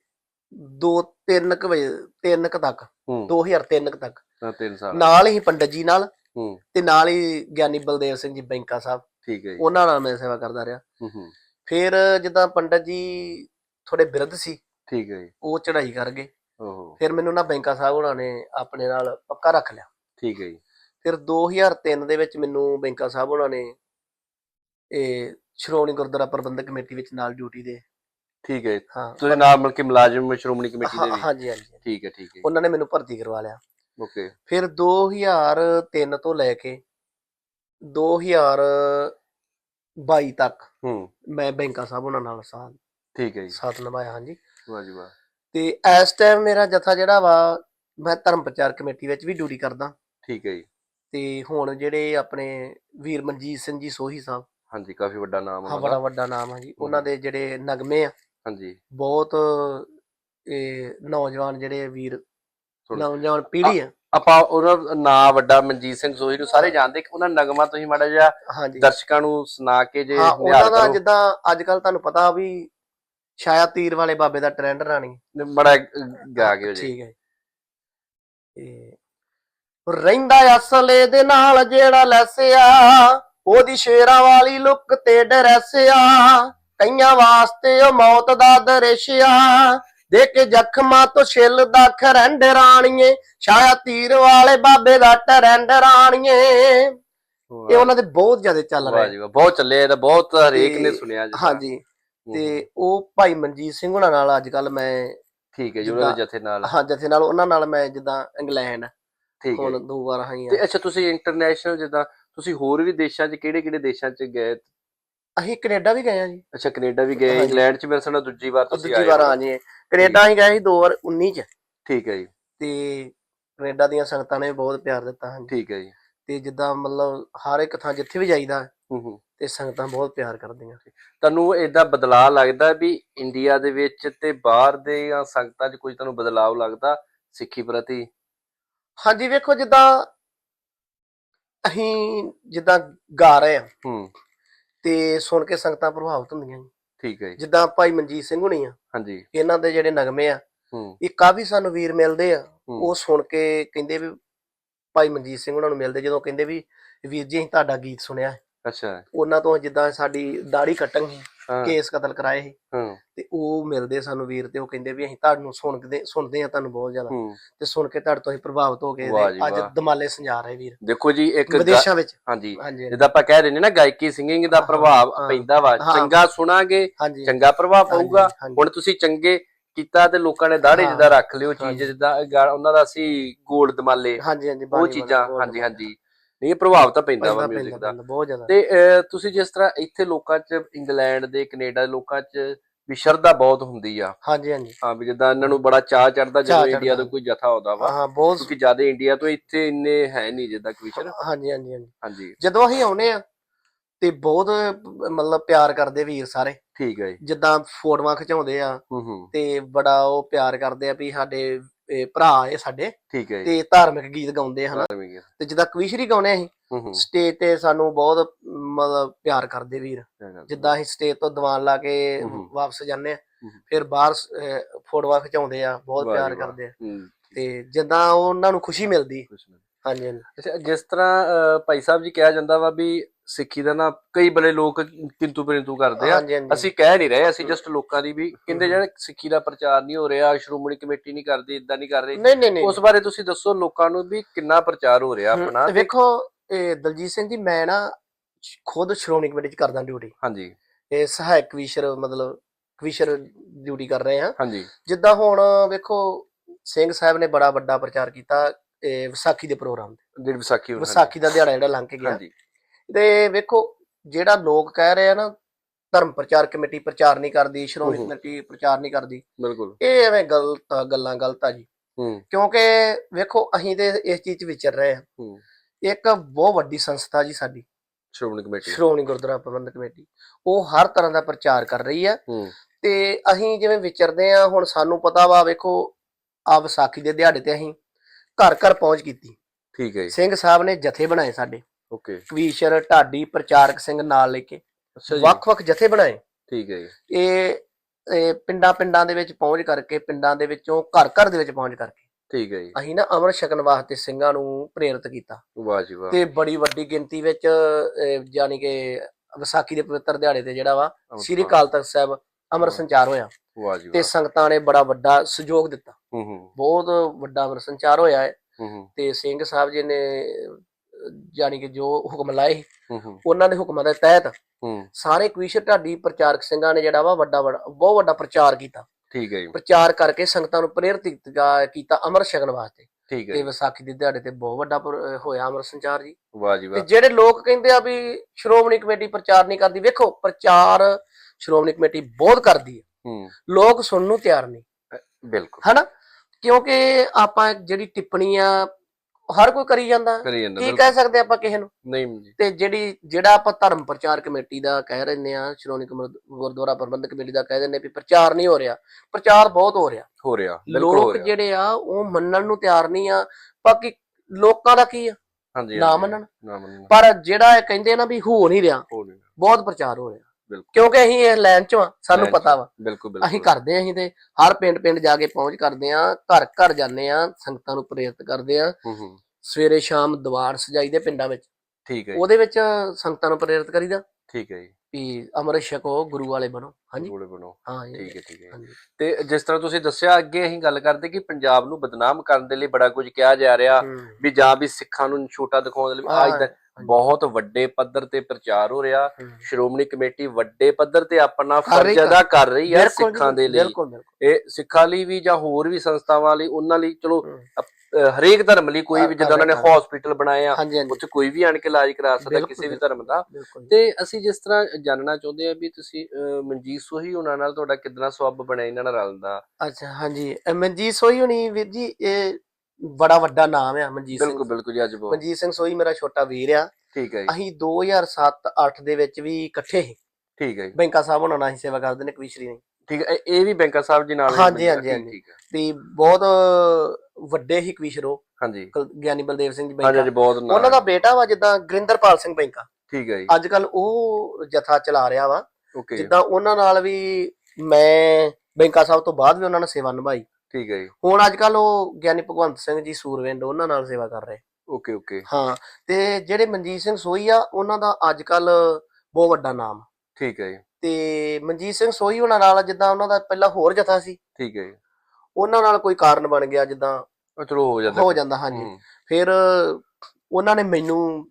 2 3 ਕ ਵਜੇ 3 ਕ ਤੱਕ ਹੂੰ। 2003 ਕ ਤੱਕ। ਤਾਂ ਤਿੰਨ ਸਾਲ। ਨਾਲ ਹੀ ਪੰਡਤ ਜੀ ਨਾਲ ਹੂੰ। ਤੇ ਨਾਲ ਹੀ ਗਿਆਨੀ ਬਲਦੇਵ ਸਿੰਘ ਜੀ ਬੈਂਕਾ ਸਾਹਿਬ। ਠੀਕ ਹੈ ਜੀ। ਉਹਨਾਂ ਨਾਲ ਮੈਂ ਸੇਵਾ ਕਰਦਾ ਰਿਹਾ। ਹੂੰ ਹੂੰ। ਫਿਰ ਜਿੱਦਾਂ ਪੰਡਤ ਜੀ ਥੋੜੇ ਬਿਰਧ ਸੀ। ਠੀਕ ਹੈ ਜੀ। ਉਹ ਚੜ੍ਹਾਈ ਕਰ ਗਏ ਓਹੋ। ਫਿਰ ਮੈਨੂੰ ਨਾ ਬੈਂਕਾ ਸਾਹਿਬ ਉਹਨਾਂ ਨੇ ਆਪਣੇ ਨਾਲ ਪੱਕਾ ਰੱਖ ਲਿਆ। ਠੀਕ ਹੈ ਜੀ। ਫਿਰ 2003 ਦੇ ਵਿੱਚ ਮੈਨੂੰ ਬੈਂਕਾ ਸਾਹਿਬ ਉਹਨਾਂ ਨੇ ਇਹ ਸ਼੍ਰੋਮਣੀ ਗੁਰਦੁਆਰਾ ਪ੍ਰਬੰਧਕ ਕਮੇਟੀ ਵਿੱਚ ਨਾਲ ਡਿਊਟੀ ਦੇ। ਠੀਕ ਹੈ ਹਾਂ ਤੁਸੀਂ ਨਾਲ ਮਿਲ ਕੇ ਮੁਲਾਜ਼ਮ ਸ਼੍ਰੋਮਣੀ ਕਮੇਟੀ ਦੇ ਵੀ? ਹਾਂਜੀ ਹਾਂਜੀ ਠੀਕ ਹੈ ਠੀਕ ਹੈ ਉਹਨਾਂ ਨੇ ਮੈਨੂੰ ਭਰਤੀ ਕਰਵਾ ਲਿਆ। ਓਕੇ। ਫਿਰ 2003 ਤੋਂ ਲੈ ਕੇ 2022 ਤੱਕ ਹੂੰ। ਮੈਂ ਬੈਂਕਾ ਸਾਹਿਬ ਉਹਨਾਂ ਨਾਲ ਸਾਥ ਠੀਕ ਹੈ ਜੀ। ਸਾਥ ਨਿਭਾਇਆ ਹਾਂਜੀ। ਵਾਹ ਜੀ ਵਾਹ। ਤੇ ਇਸ ਟਾਈਮ ਮੇਰਾ ਜਥਾ ਜਿਹੜਾ ਵਾ ਮੈਂ ਧਰਮ ਪ੍ਰਚਾਰ ਕਮੇਟੀ ਵਿੱਚ ਵੀ ਡਿਊਟੀ ਕਰਦਾ। ਠੀਕ ਹੈ ਜੀ। ਤੇ ਹੁਣ ਜਿਹੜੇ ਆਪਣੇ ਵੀਰ ਮਨਜੀਤ ਸਿੰਘ ਜੀ ਸੋਹੀ ਸਾਹਿਬ। ਹਾਂਜੀ ਕਾਫੀ ਵੱਡਾ ਨਾਮ ਹਾਂ ਬੜਾ ਵੱਡਾ ਨਾਮ ਹੈ ਜੀ। ਉਹਨਾਂ ਦੇ ਜਿਹੜੇ ਨਗਮੇ ਆ ਹਾਂਜੀ। ਬਹੁਤ ਇਹ ਨੌਜਵਾਨ ਜਿਹੜੇ ਵੀਰ ਨੌਜਵਾਨ ਪੀੜ੍ਹੀ ਆ ਆਪਾਂ ਉਹਨਾਂ ਨਾਂ ਵੱਡਾ ਮਨਜੀਤ ਸਿੰਘ ਸੋਹੀ ਨੂੰ ਸਾਰੇ ਜਾਣਦੇ ਕਿ ਉਹਨਾਂ ਨਗਮਾ ਤੁਸੀਂ ਮਾੜਾ ਜਿਹਾ ਦਰਸ਼ਕਾਂ ਨੂੰ ਸੁਣਾ ਕੇ ਜੇ ਉਹਨਾਂ ਦਾ ਜਿੱਦਾਂ ਅੱਜ ਕੱਲ ਤੁਹਾਨੂੰ ਪਤਾ ਵੀ ਛਾਇਆ ਤੀਰ ਵਾਲੇ ਬਾਬੇ ਦਾ ਟ੍ਰੈਂਡ ਰਾਣੀ। ਬੜਾ ਗਾ ਕੇ ਹੋ ਜੀ। ਠੀਕ ਹੈ ਤੇ ਰਹਿੰਦਾ ਅਸਲੇ ਦੇ ਨਾਲ ਜਿਹੜਾ ਲੈਸਿਆ ਉਹਦੀ ਸ਼ੇਰਾਂ ਵਾਲੀ ਲੁੱਕ ਤੇ ਡਰੈਸਿਆ। ਕਈਆਂ ਵਾਸਤੇ ਉਹ ਮੌਤ ਦਾ ਦਰੇਸ਼ਿਆ। ਦੇ ਕੇ ਜ਼ਖਮਾਂ ਤੋਂ ਛਿੱਲਦਾ ਖਰੰਡ ਰਾਣੀਏ ਛਾਇਆ ਤੀਰ ਵਾਲੇ ਬਾਬੇ ਦਾ ਟਰੰਡ ਰਾਣੀਏ। ਇਹ ਉਹਨਾਂ ਦੇ ਬਹੁਤ ਜ਼ਿਆਦਾ ਚੱਲ ਰਿਹਾ। ਬਹੁਤ ਚੱਲੇ ਬਹੁਤ ਹਰੇਕ ਨੇ ਸੁਣਿਆ ਜੀ ਹਾਂਜੀ। ਤੇ ਉਹ ਭਾਈ ਮਨਜੀਤ ਸਿੰਘ ਉਹਨਾਂ ਨਾਲ ਅੱਜ ਕੱਲ ਮੈਂ ਠੀਕ ਹੈ ਜੀ ਉਹਨਾਂ ਦੇ ਜਥੇ ਨਾਲ। ਹਾਂ ਜਥੇ ਨਾਲ ਉਹਨਾਂ ਨਾਲ ਮੈਂ ਜਿੱਦਾਂ ਇੰਗਲੈਂਡ ਠੀਕ ਹੈ ਹੁਣ। ਦੋ ਵਾਰ ਆਈ ਤੇ ਆ ਅੱਛਾ ਤੁਸੀਂ ਇੰਟਰਨੈਸ਼ਨਲ ਜਿੱਦਾਂ ਤੁਸੀਂ ਹੋਰ ਵੀ ਦੇਸ਼ਾਂ 'ਚ ਕਿਹੜੇ ਕਿਹੜੇ ਦੇਸ਼ਾਂ 'ਚ ਗਏ? ਅਸੀਂ ਕੈਨੇਡਾ ਵੀ ਗਏ ਆ ਜੀ। ਅੱਛਾ ਕੈਨੇਡਾ ਵੀ ਗਏ। ਇੰਗਲੈਂਡ 'ਚ ਮੇਰੇ ਸਾਡਾ ਦੂਜੀ ਵਾਰ ਤੁਸੀਂ ਦੂਜੀ ਆਏ ਵਾਰ ਹੋ। ਆ ਜੀ ਕੈਨੇਡਾ ਅਸੀਂ ਗਏ ਸੀ 2019 ਚ। ਠੀਕ ਹੈ ਜੀ। ਤੇ ਕੈਨੇਡਾ ਦੀਆਂ ਸੰਗਤਾਂ ਨੇ ਬਹੁਤ ਪਿਆਰ ਦਿੱਤਾ ਹਾਂਜੀ। ਠੀਕ ਹੈ ਜੀ। ਤੇ ਜਿੱਦਾਂ ਮਤਲਬ ਹਰ ਇੱਕ ਥਾਂ ਜਿੱਥੇ ਵੀ ਜਾਈਦਾ ਹੂੰ ਹੂੰ। ਤੇ ਸੰਗਤਾਂ ਬਹੁਤ ਪਿਆਰ ਕਰਦੀਆਂ ਤੁਹਾਨੂੰ ਏਦਾਂ ਬਦਲਾਅ ਲੱਗਦਾ ਵੀ ਇੰਡੀਆ ਦੇ ਵਿੱਚ ਤੇ ਬਾਹਰ ਦੇ ਜਾਂ ਸੰਗਤਾਂ 'ਚ ਕੁਝ ਤੁਹਾਨੂੰ ਬਦਲਾਅ ਲੱਗਦਾ ਸਿੱਖੀ ਪ੍ਰਤੀ? ਹਾਂਜੀ ਵੇਖੋ ਜਿੱਦਾਂ ਅਸੀਂ ਜਿੱਦਾਂ ਗਾ ਰਹੇ ਆ ਹੂੰ। ਤੇ ਸੁਣ ਕੇ ਸੰਗਤਾਂ ਪ੍ਰਭਾਵਿਤ ਹੁੰਦੀਆਂ ਜੀ। ਠੀਕ ਹੈ ਜੀ। ਜਿੱਦਾਂ ਭਾਈ ਮਨਜੀਤ ਸਿੰਘ ਹੁਣੀ ਆ ਹਾਂਜੀ। ਇਹਨਾਂ ਦੇ ਜਿਹੜੇ ਨਗਮੇ ਆ ਹੂੰ। ਇਹ ਕਾਫੀ ਸਾਨੂੰ ਵੀਰ ਮਿਲਦੇ ਆ ਹੂੰ, ਉਹ ਸੁਣ ਕੇ ਕਹਿੰਦੇ ਵੀ ਭਾਈ ਮਨਜੀਤ ਸਿੰਘ ਉਹਨਾਂ ਨੂੰ ਮਿਲਦੇ ਜਦੋਂ ਕਹਿੰਦੇ ਵੀ ਵੀਰ ਜੀ ਅਸੀਂ ਤੁਹਾਡਾ ਗੀਤ ਸੁਣਿਆ ਹੈ। ਅੱਛਾ। ਉਹਨਾਂ ਤੋਂ ਜਿੱਦਾਂ ਸਾਡੀ ਦਾੜੀ ਕੱਟਣ ਸੀ ਕੇਸ ਕਤਲ ਕਰਾਏ ਸੀ। ਤੇ ਉਹ ਮਿਲਦੇ ਸਾਨੂੰ ਵੀਰ ਤੇ ਉਹ ਕਹਿੰਦੇ ਵੀ ਅਸੀਂ ਤੁਹਾਨੂੰ ਸੁਣਦੇ ਸੁਣਦੇ ਆ ਤੁਹਾਨੂੰ ਬਹੁਤ ਜ਼ਿਆਦਾ। ਤੇ ਸੁਣ ਕੇ ਤੁਹਾਡੇ ਤੋਂ ਅਸੀਂ ਪ੍ਰਭਾਵਿਤ ਹੋ ਗਏ ਅੱਜ। ਦਮਾਲੇ ਸੰਜਾ ਰਹੇ ਵੀਰ। ਦੇਖੋ ਜੀ ਇੱਕ ਵਿਦੇਸ਼ਾਂ ਵਿੱਚ। ਹਾਂਜੀ। ਜਿੱਦਾਂ ਆਪਾਂ ਕਹਿ ਰਹੇ ਨੇ ਨਾ ਗਾਇਕੀ ਸਿੰਗਿੰਗ ਦਾ ਪ੍ਰਭਾਵ ਪੈਂਦਾ ਵਾ। ਚੰਗਾ ਸੁਣਾਂਗੇ ਚੰਗਾ ਪ੍ਰਭਾਵ ਪਊਗਾ। ਹੁਣ ਤੁਸੀਂ ਚੰਗੇ ਕੀਤਾ ਤੇ ਲੋਕਾਂ ਨੇ ਦਾੜੇ। ਜਿੱਦਾਂ ਰੱਖ ਲਿਓ ਚੀਜ਼। ਜਿੱਦਾਂ ਉਹਨਾਂ ਦਾ ਸੀ ਗੋਲ ਦਮਾਲੇ। ਹਾਂਜੀ ਹਾਂਜੀ ਉਹ ਚੀਜ਼ਾਂ ਹਾਂਜੀ ਹਾਂਜੀ। ਨਹੀਂ ਇਹ ਪ੍ਰਭਾਵ ਤਾਂ ਪੈਂਦਾ ਵਾ ਮਿਊਜ਼ਿਕ ਦਾ। ਪੈਂਦਾ, ਬਹੁਤ ਜ਼ਿਆਦਾ। ਤੇ ਤੁਸੀਂ ਜਿਸ ਤਰ੍ਹਾਂ ਇੱਥੇ ਲੋਕਾਂ 'ਚ ਇੰਗਲੈਂਡ ਦੇ ਕੈਨੇਡਾ ਦੇ ਲੋਕਾਂ 'ਚ ਵੀ ਸ਼ਰਧਾ ਬਹੁਤ ਹੁੰਦੀ ਆ। ਹਾਂਜੀ ਹਾਂਜੀ। ਹਾਂ ਵੀ ਜਿੱਦਾਂ ਇਹਨਾਂ ਨੂੰ ਬੜਾ ਚਾਹ ਚੜਦਾ ਜਦੋਂ ਇੰਡੀਆ। ਤੋਂ ਕੋਈ ਜਥਾ ਆਉਂਦਾ ਵਾ। ਹਾਂ ਬਹੁਤ ਕਿਉਂਕਿ ਜ਼ਿਆਦਾ ਇੰਡੀਆ ਤੋਂ ਇੱਥੇ ਇੰਨੇ ਹੈ ਨਹੀਂ ਜਿੱਦਾਂ ਕਵਿਸ਼ਰ ਹਾਂਜੀ ਹਾਂਜੀ ਹਾਂਜੀ। ਹਾਂਜੀ। ਜਦੋਂ ਅਸੀਂ ਆਉਨੇ ਆ ਤੇ ਬਹੁਤ ਮਤਲਬ ਪਿਆਰ ਕਰਦੇ ਵੀਰ ਸਾਰੇ। ਠੀਕ ਹੈ ਜੀ। ਜਿੱਦਾਂ ਫੋਟੋਆਂ ਖਿਚਾਉਂਦੇ ਆ ਤੇ ਬੜਾ ਉਹ ਪਿਆਰ ਕਰਦੇ ਆ ਵੀ ਸਾਡੇ ਭਰਾ ਇਹ ਸਾਡੇ ਠੀਕ ਹੈ ਤੇ ਧਾਰਮਿਕ ਗੀਤ ਗਾਉਂਦੇ ਹਨਾ। ਤੇ ਜਿੱਦਾਂ ਕਵੀਸ਼ਰੀ ਗਾਉਨੇ ਅਸੀਂ ਸਟੇਜ ਤੇ ਸਾਨੂੰ ਬਹੁਤ ਮਤਲਬ ਪਿਆਰ ਕਰਦੇ ਵੀਰ ਜਿੱਦਾਂ ਅਸੀਂ ਸਟੇਜ ਤੋਂ ਦੀਵਾਨ ਲਾ ਕੇ। ਵਾਪਸ ਜਾਂਦੇ ਆ। ਫਿਰ ਬਾਹਰ ਫੋਟੋਆਂ ਖਿਚਾਉਂਦੇ ਆ ਬਹੁਤ ਪਿਆਰ। ਕਰਦੇ ਆ ਤੇ ਜਿੱਦਾਂ ਉਹਨਾਂ ਨੂੰ ਖੁਸ਼ੀ ਮਿਲਦੀ। ਹਾਂਜੀ ਹਾਂਜੀ ਅੱਛਾ ਜਿਸ ਤਰ੍ਹਾਂ ਭਾਈ ਸਾਹਿਬ ਜੀ ਕਿਹਾ ਜਾਂਦਾ ਵਾ ਵੀ ਸਿੱਖੀ ਦਾ ਨਾ ਕਈ ਬੜੇ ਲੋਕ ਕਿੰਤੂ ਪਰੰਤੂ ਕਰਦੇ ਆ। ਹਾਂਜੀ ਹਾਂਜੀ। ਅਸੀਂ ਕਹਿ ਨਹੀਂ ਰਹੇ ਅਸੀਂ ਜਸਟ ਲੋਕਾਂ ਦੀ ਵੀ ਕਹਿੰਦੇ ਜਿਹੜੇ ਸਿੱਖੀ ਦਾ ਪ੍ਰਚਾਰ ਨਹੀਂ ਹੋ ਰਿਹਾ ਸ਼੍ਰੋਮਣੀ ਕਮੇਟੀ ਨਹੀਂ ਕਰਦੀ ਇਦਾਂ ਨਹੀਂ ਕਰ ਰਹੀ। ਨਹੀਂ ਨਹੀਂ ਨਹੀਂ। ਉਸ ਬਾਰੇ ਤੁਸੀਂ ਦੱਸੋ ਲੋਕਾਂ ਨੂੰ ਵੀ ਕਿੰਨਾ ਪ੍ਰਚਾਰ ਹੋ ਰਿਹਾ ਆਪਣਾ ਵੇਖੋ ਇਹ ਦਲਜੀਤ ਸਿੰਘ ਜੀ ਮੈਂ ਨਾ ਸ਼- ਖੁਦ ਸ਼੍ਰੋਮਣੀ ਕਮੇਟੀ ਚ ਕਰਦਾ ਡਿਊਟੀ ਹਾਂਜੀ। ਇਹ ਸਹਾਇਕ ਕਵੀਸ਼ਰ ਮਤਲਬ ਕਵੀਸ਼ਰ ਡਿਊਟੀ ਕਰ ਰਹੇ ਆ। ਹਾਂਜੀ। ਜਿੱਦਾਂ ਹੁਣ ਵੇਖੋ ਸਿੰਘ ਸਾਹਿਬ ਨੇ ਬੜਾ ਵੱਡਾ ਪ੍ਰਚਾਰ ਕੀਤਾ ਇਹ ਵਿਸਾਖੀ ਦੇ ਪ੍ਰੋਗਰਾਮ ਤੇ। ਜਿਹੜੀ ਵਿਸਾਖੀ ਵਿਸਾਖੀ ਦਾ ਦਿਹਾੜਾ ਜਿਹੜਾ ਲੰਘ ਕੇ ਗਿਆ। ਹਾਂਜੀ। ਤੇ ਵੇਖੋ ਜਿਹੜਾ ਲੋਕ ਕਹਿ ਰਹੇ ਆ ਨਾ ਧਰਮ ਪ੍ਰਚਾਰ ਕਮੇਟੀ ਪ੍ਰਚਾਰ ਨਹੀਂ ਕਰਦੀ ਸ਼੍ਰੋਮਣੀ। ਕਮੇਟੀ ਪ੍ਰਚਾਰ ਨਹੀਂ ਕਰਦੀ। ਬਿਲਕੁਲ। ਇਹ ਐਵੇਂ ਗਲਤ ਆ, ਗੱਲਾਂ ਗਲਤ ਆ ਜੀ। ਹੂੰ। ਕਿਉਂਕਿ ਵੇਖੋ ਅਸੀਂ ਤੇ ਇਸ ਚੀਜ਼ 'ਚ ਵਿਚਰ ਰਹੇ ਆ। ਹੂੰ। ਇੱਕ ਬਹੁਤ ਵੱਡੀ ਸੰਸਥਾ ਜੀ ਸਾਡੀ। ਸ਼੍ਰੋਮਣੀ ਕਮੇਟੀ। ਸ਼੍ਰੋਮਣੀ ਗੁਰਦੁਆਰਾ ਪ੍ਰਬੰਧਕ ਕਮੇਟੀ। ਉਹ ਹਰ ਤਰ੍ਹਾਂ ਦਾ ਪ੍ਰਚਾਰ ਕਰ ਰਹੀ ਹੂੰ। ਤੇ ਅਸੀਂ ਜਿਵੇਂ ਵਿਚਰਦੇ ਆ ਹੁਣ ਸਾਨੂੰ ਪਤਾ ਵਾ ਵੇਖੋ ਆ ਵਿਸਾਖੀ ਦੇ ਦਿਹਾੜੇ ਤੇ ਅਸੀਂ ਘਰ ਘਰ ਪਹੁੰਚ ਕੀਤੀ। ਠੀਕ ਹੈ ਜੀ। ਸਿੰਘ ਸਾਹਿਬ ਨੇ ਜਥੇ ਬਣਾਏ ਸਾਡੇ। ਓਕੇ। ਕਵੀਸ਼ਰ ਢਾਡੀ ਪ੍ਰਚਾਰਕ ਸਿੰਘ ਨਾਲ ਲੈ ਕੇ। ਵੱਖ-ਵੱਖ ਜਥੇ ਬਣਾਏ। ਠੀਕ ਹੈ ਜੀ। ਇਹ ਇਹ ਪਿੰਡਾਂ ਪਿੰਡਾਂ ਦੇ ਵਿੱਚ ਪਹੁੰਚ ਕਰਕੇ ਪਿੰਡਾਂ ਦੇ ਵਿੱਚੋਂ ਘਰ ਘਰ ਦੇ ਵਿੱਚ ਪਹੁੰਚ ਕਰਕੇ। ਠੀਕ ਹੈ ਜੀ। ਅਸੀਂ ਨਾ ਅਮਰ ਛਕਣ ਵਾਸਤੇ ਸਿੰਘਾਂ ਨੂੰ ਪ੍ਰੇਰਿਤ ਕੀਤਾ। ਵਾਹ ਜੀ ਵਾਹ। ਤੇ ਬੜੀ ਵੱਡੀ ਗਿਣਤੀ ਵਿੱਚ ਯਾਨੀ ਕਿ ਵਿਸਾਖੀ ਦੇ ਪਵਿੱਤਰ ਦਿਹਾੜੇ ਤੇ ਜਿਹੜਾ ਵਾ ਸ੍ਰੀ ਅਕਾਲ ਤਖਤ ਸਾਹਿਬ ਅਮਰ। ਸੰਚਾਰ ਹੋਇਆ। ਵਾਹ ਜੀ ਤੇ ਸੰਗਤਾਂ ਨੇ ਬੜਾ ਵੱਡਾ ਸਹਿਯੋਗ ਦਿੱਤਾ। ਹੂੰ ਹੂੰ। ਬਹੁਤ ਵੱਡਾ ਅਮਰ ਸੰਚਾਰ ਹੋਇਆ ਹੈ। ਹੂੰ ਹੂੰ। ਤੇ ਸਿੰਘ ਸਾਹਿਬ ਜੀ ਨੇ ਜਾਨੀ ਕਿ ਜੋ ਹੁਕਮ ਲਾਏ ਉਹਨਾਂ ਦੇ ਹੁਕਮਾਂ ਦੇ ਤਹਿਤ ਸਾਰੇ ਕਵੀਸ਼ਰ ਢਾਡੀ ਪ੍ਰਚਾਰਕ ਸਿੰਘਾਂ ਨੇ ਜਿਹੜਾ ਵਾ ਵੱਡਾ ਵੱਡਾ ਬਹੁਤ ਵੱਡਾ ਪ੍ਰਚਾਰ ਕੀਤਾ। ਠੀਕ ਹੈ ਜੀ। ਪ੍ਰਚਾਰ ਕਰਕੇ ਸੰਗਤਾਂ ਨੂੰ ਪ੍ਰੇਰਿਤ ਕੀਤਾ- ਅਮਰ ਛਕਣ ਵਾਸਤੇ। ਠੀਕ ਹੈ ਤੇ। ਵਿਸਾਖੀ ਦੇ ਦਿਹਾੜੇ ਤੇ ਬਹੁਤ ਵੱਡਾ ਹੋਇਆ ਅਮਰ ਸੰਚਾਰ ਜੀ। ਵਾਹ ਜੀ ਤੇ ਵਾਹ। ਜਿਹੜੇ ਲੋਕ ਕਹਿੰਦੇ ਆ ਵੀ ਸ਼੍ਰੋਮਣੀ ਕਮੇਟੀ ਪ੍ਰਚਾਰ ਨਹੀਂ ਕਰਦੀ ਵੇਖੋ ਪ੍ਰਚਾਰ ਸ਼੍ਰੋਮਣੀ ਕਮੇਟੀ ਬਹੁਤ ਕਰਦੀ ਹੈ। ਹੂੰ। ਲੋਕ ਸੁਣਨ ਨੂੰ ਤਿਆਰ ਨਹੀਂ। ਬਿਲਕੁਲ। ਹਨਾ? ਕਿਉਂਕਿ ਆਪਾਂ ਜਿਹੜੀ ਟਿੱਪਣੀ ਆ ਹਰ ਕੋਈ ਕਰੀ ਜਾਂਦਾ। ਕਰੀ ਜਾਂਦਾ ਕੀ ਬਿਲਕੁਲ। ਕਹਿ ਸਕਦੇ ਆਪਾਂ ਕਿਸੇ ਨੂੰ? ਨਹੀਂ ਜੀ। ਤੇ ਜਿਹੜੀ ਜਿਹੜਾ ਆਪਾਂ ਧਰਮ ਪ੍ਰਚਾਰ ਕਮੇਟੀ ਦਾ ਕਹਿ ਰਹੇ ਆ ਸ਼੍ਰੋਮਣੀ ਗੁਰਦੁਆਰਾ ਪ੍ਰਬੰਧਕ ਕਮੇਟੀ ਦਾ ਕਹਿ ਦਿੰਦੇ ਵੀ ਪ੍ਰਚਾਰ ਨਹੀਂ ਹੋ ਰਿਹਾ। ਪ੍ਰਚਾਰ ਬਹੁਤ ਹੋ ਰਿਹਾ। ਹੋ ਰਿਹਾ ਬਿਲਕੁਲ ਹੋ ਲੋਕ ਰਿਹਾ। ਜਿਹੜੇ ਆ ਉਹ ਮੰਨਣ ਨੂੰ ਤਿਆਰ ਨਹੀਂ ਆ। ਬਾਕੀ ਲੋਕਾਂ ਦਾ ਕੀ ਆ? ਹਾਂਜੀ ਨਾ ਹਾਂਜੀ। ਮੰਨਣ। ਨਾ ਮੰਨਣ। ਪਰ ਜਿਹੜਾ ਇਹ ਕਹਿੰਦੇ ਨਾ ਵੀ ਹੋ ਨਹੀਂ ਰਿਹਾ ਹੋ ਨਹੀਂ ਰਿਹਾ। ਬਹੁਤ ਪ੍ਰਚਾਰ ਹੋ ਰਿਹਾ। ਕਿਉਂਕਿ ਅਸੀਂ ਇਹ ਲਾਈਨ ਚ ਆ ਸਾਨੂੰ ਪਤਾ ਵਾ। ਬਿਲਕੁਲ ਬਿਲਕੁਲ। ਅਸੀਂ ਕਰਦੇ ਅਸੀਂ ਤੇ ਹਰ ਪਿੰਡ ਪਿੰਡ ਜਾ ਕੇ ਪਹੁੰਚ ਕਰਦੇ ਆ ਘਰ ਘਰ ਜਾਂਦੇ ਆ ਸੰਗਤਾਂ ਨੂੰ ਪ੍ਰੇਰਿਤ ਕਰਦੇ ਆ ਸਵੇਰੇ ਸ਼ਾਮ ਦੀਵਾਰ ਸਜਾਈਦੇ ਪਿੰਡਾਂ ਵਿੱਚ। ਠੀਕ ਹੈ ਉਹਦੇ ਵਿੱਚ ਸੰਗਤਾਂ ਨੂੰ ਪ੍ਰੇਰਿਤ ਕਰੀਦਾ। ਠੀਕ ਹੈ ਜੀ। ਵੀ ਅੰਮ੍ਰਿਤ ਛਕੋ ਗੁਰੂ ਵਾਲੇ ਬਣੋ। ਹਾਂਜੀ। ਗੋਲੇ ਬਣੋ। ਹਾਂ ਠੀਕ ਹੈ ਠੀਕ ਹੈ। ਤੇ ਜਿਸ ਤਰ੍ਹਾਂ ਤੁਸੀਂ ਦੱਸਿਆ ਅੱਗੇ ਅਸੀਂ ਗੱਲ ਕਰਦੇ ਕਿ ਪੰਜਾਬ ਨੂੰ ਬਦਨਾਮ ਕਰਨ ਦੇ ਲਈ ਬੜਾ ਕੁਝ ਕਿਹਾ ਜਾ ਰਿਹਾ। ਵੀ ਜਾਂ ਵੀ ਸਿੱਖਾਂ ਨੂੰ ਛੋਟਾ ਦਿਖਾਉਣ ਦੇ ਲਈ ਅੱਜ ਤੱਕ। ਬਹੁਤ ਵੱਡੇ ਪੱਧਰ ਤੇ ਪ੍ਰਚਾਰ ਹੋ ਰਿਹਾ। ਸ਼੍ਰੋਮਣੀ ਕਮੇਟੀ ਵੱਡੇ ਪੱਧਰ ਤੇ ਆਪਣਾ ਫਰਜ਼ ਅਦਾ ਕਰ ਰਹੀ ਹੈ ਸਿੱਖਾਂ ਦੇ ਲਈ। ਇਹ ਸਿੱਖਾਂ ਲਈ ਵੀ ਜਾਂ ਹੋਰ ਵੀ ਸੰਸਥਾਵਾਂ ਲਈ ਉਹਨਾਂ ਲਈ ਚਲੋ ਹਰੇਕ ਧਰਮ ਲਈ ਕੋਈ ਵੀ ਜਿੱਦਾਂ ਉਹਨਾਂ ਨੇ ਹਸਪੀਟਲ ਬਣਾਏ ਆ ਉੱਥੇ ਕੋਈ ਵੀ ਆਣ ਕੇ ਇਲਾਜ ਕਰਾ ਸਕਦਾ ਕਿਸੇ ਵੀ। ਧਰਮ ਦਾ। ਤੇ ਅਸੀਂ ਜਿਸ ਤਰ੍ਹਾਂ ਜਾਣਨਾ ਚਾਹੁੰਦੇ ਆ ਵੀ ਤੁਸੀਂ ਮਨਜੀਤ ਸੋਹੀ ਉਹਨਾਂ ਨਾਲ ਤੁਹਾਡਾ ਕਿਦਾਂ ਸਬੱਬ ਬਣਿਆ ਇਹਨਾਂ ਨਾਲ ਰਲਦਾ? ਅੱਛਾ ਹਾਂਜੀ। ਮਨਜੀਤ ਸੋਈ ਹੋਣੀ ਵੀਰ ਜੀ ਇਹ ਬੜਾ ਵੱਡਾ ਨਾਮ ਆ ਮਨਜੀਤ ਸਿੰਘ। ਬਿਲਕੁਲ ਬਿਲਕੁਲ ਜੀ ਅੱਜ ਬਹੁਤ। ਮਨਜੀਤ ਸਿੰਘ ਸੋਈ ਮੇਰਾ ਛੋਟਾ ਵੀਰ ਆ। ਠੀਕ ਹੈ ਜੀ। ਅਸੀਂ 2007-8 ਦੇ ਵਿੱਚ ਵੀ ਇਕੱਠੇ ਸੀ। ਠੀਕ ਹੈ ਜੀ। ਬੈਂਕਾ ਸਾਹਿਬ ਉਹਨਾਂ ਨਾਲ ਅਸੀਂ ਸੇਵਾ ਕਰਦੇ ਨੇ ਕਵੀਸ਼ਰੀ ਨੇ ਠੀਕ ਹੈ ਇਹ- ਵੀ ਬੈਂਕਾ ਸਾਹਿਬ ਜੀ ਨਾਲ ਹਾਂਜੀ, ਹਾਂਜੀ, ਹਾਂਜੀ। ਵੀ ਬਹੁਤ ਵੱਡੇ ਹੀ ਕਵੀਸ਼ਰੋ। ਹਾਂਜੀ। ਗਿਆਨੀ ਬਲਦੇਵ ਸਿੰਘ ਜੀ ਬੈਂਕਾ। ਹਾਂਜੀ ਬਹੁਤ ਉਹਨਾਂ ਦਾ। ਬੇਟਾ ਵਾ ਜਿੱਦਾਂ ਗੁਰਿੰਦਰਪਾਲ ਸਿੰਘ ਬੈਂਕਾ। ਠੀਕ ਹੈ ਜੀ। ਅੱਜ ਕੱਲ ਉਹ ਜਥਾ ਚਲਾ ਰਿਹਾ ਵਾ। ਜਿੱਦਾਂ ਉਹਨਾਂ ਨਾਲ ਵੀ ਮੈਂ ਬੈਂਕਾ ਸਾਹਿਬ ਤੋਂ ਬਾਅਦ ਵੀ ਉਹਨਾਂ ਨੇ ਸੇਵਾ ਨਿਭਾਈ। ਠੀਕ ਹੈ ਜੀ। ਹੁਣ ਅੱਜ ਕੱਲ ਉਹ ਗਿਆਨੀ ਭਗਵੰਤ ਸਿੰਘ ਜੀ ਸੂਰਵਿੰਦ ਉਹਨਾਂ ਨਾਲ ਸੇਵਾ ਕਰ ਰਹੇ। Okay okay. ਹਾਂ ਤੇ ਜਿਹੜੇ ਮਨਜੀਤ ਸਿੰਘ ਸੋਈ ਆ ਉਹਨਾਂ ਦਾ ਅੱਜ ਕੱਲ ਬਹੁਤ ਵੱਡਾ ਨਾਮ। ਠੀਕ ਹੈ ਜੀ। ਤੇ ਮਨਜੀਤ ਸਿੰਘ ਸੋਈ ਉਹਨਾਂ ਨਾਲ ਜਿੱਦਾਂ ਉਹਨਾਂ ਦਾ ਪਹਿਲਾਂ ਹੋਰ ਜਥਾ ਸੀ। ਠੀਕ ਹੈ ਜੀ। ਉਹਨਾਂ ਨਾਲ ਕੋਈ ਕਾਰਨ ਬਣ ਗਿਆ ਜਿੱਦਾਂ ਚਲੋ ਹੋ ਜਾਂਦਾ ਹੋ ਜਾਂਦਾ ਹਾਂਜੀ। ਫਿਰ ਉਹਨਾਂ ਨੇ ਮੈਨੂੰ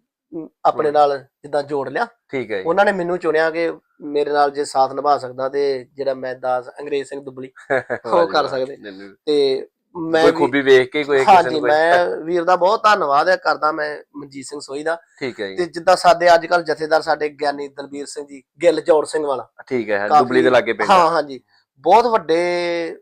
ਆਪਣੇ। ਨਾਲ ਜਿੱਦਾਂ ਜੋੜ ਲਿਆ। ਠੀਕ ਹੈ ਜੀ। ਉਹਨਾਂ ਨੇ ਮੈਨੂੰ ਚੁਣਿਆ ਕਿ ਮੇਰੇ ਨਾਲ ਜੇ ਸਾਥ ਨਿਭਾ ਸਕਦਾ ਤੇ ਜਿਹੜਾ ਮੈਂ ਦਾਸ ਅੰਗਰੇਜ਼ ਸਿੰਘ ਦੁਬਲੀ <laughs> ਜੀ ਕਰ। ਸਕਦੇ। ਤੇ ਮੈਂ ਕੋਈ ਖੂਬੀ ਵੇਖ ਕੇ ਕੋਈ ਕਿਸੇ ਨੂੰ ਮੈਂ ਵੀਰ ਦਾ ਬਹੁਤ ਧੰਨਵਾਦ ਹੈ ਕਰਦਾ ਮੈਂ ਮਨਜੀਤ ਸਿੰਘ ਸੋਈ ਦਾ। ਠੀਕ ਹੈ ਜੀ। ਤੇ ਜਿੱਦਾਂ ਸਾਡੇ ਅੱਜ ਕੱਲ ਜਥੇਦਾਰ ਸਾਡੇ ਗਿਆਨੀ ਦਲਬੀਰ ਸਿੰਘ ਜੀ ਗਿੱਲ ਜੋੜ ਸਿੰਘ ਵਾਲਾ। ਠੀਕ ਹੈ ਦੁਬਲੀ ਦੇ ਲਾਗੇ ਪਿੰਡ ਹਾਂ। ਹਾਂਜੀ। ਬਹੁਤ ਵੱਡੇ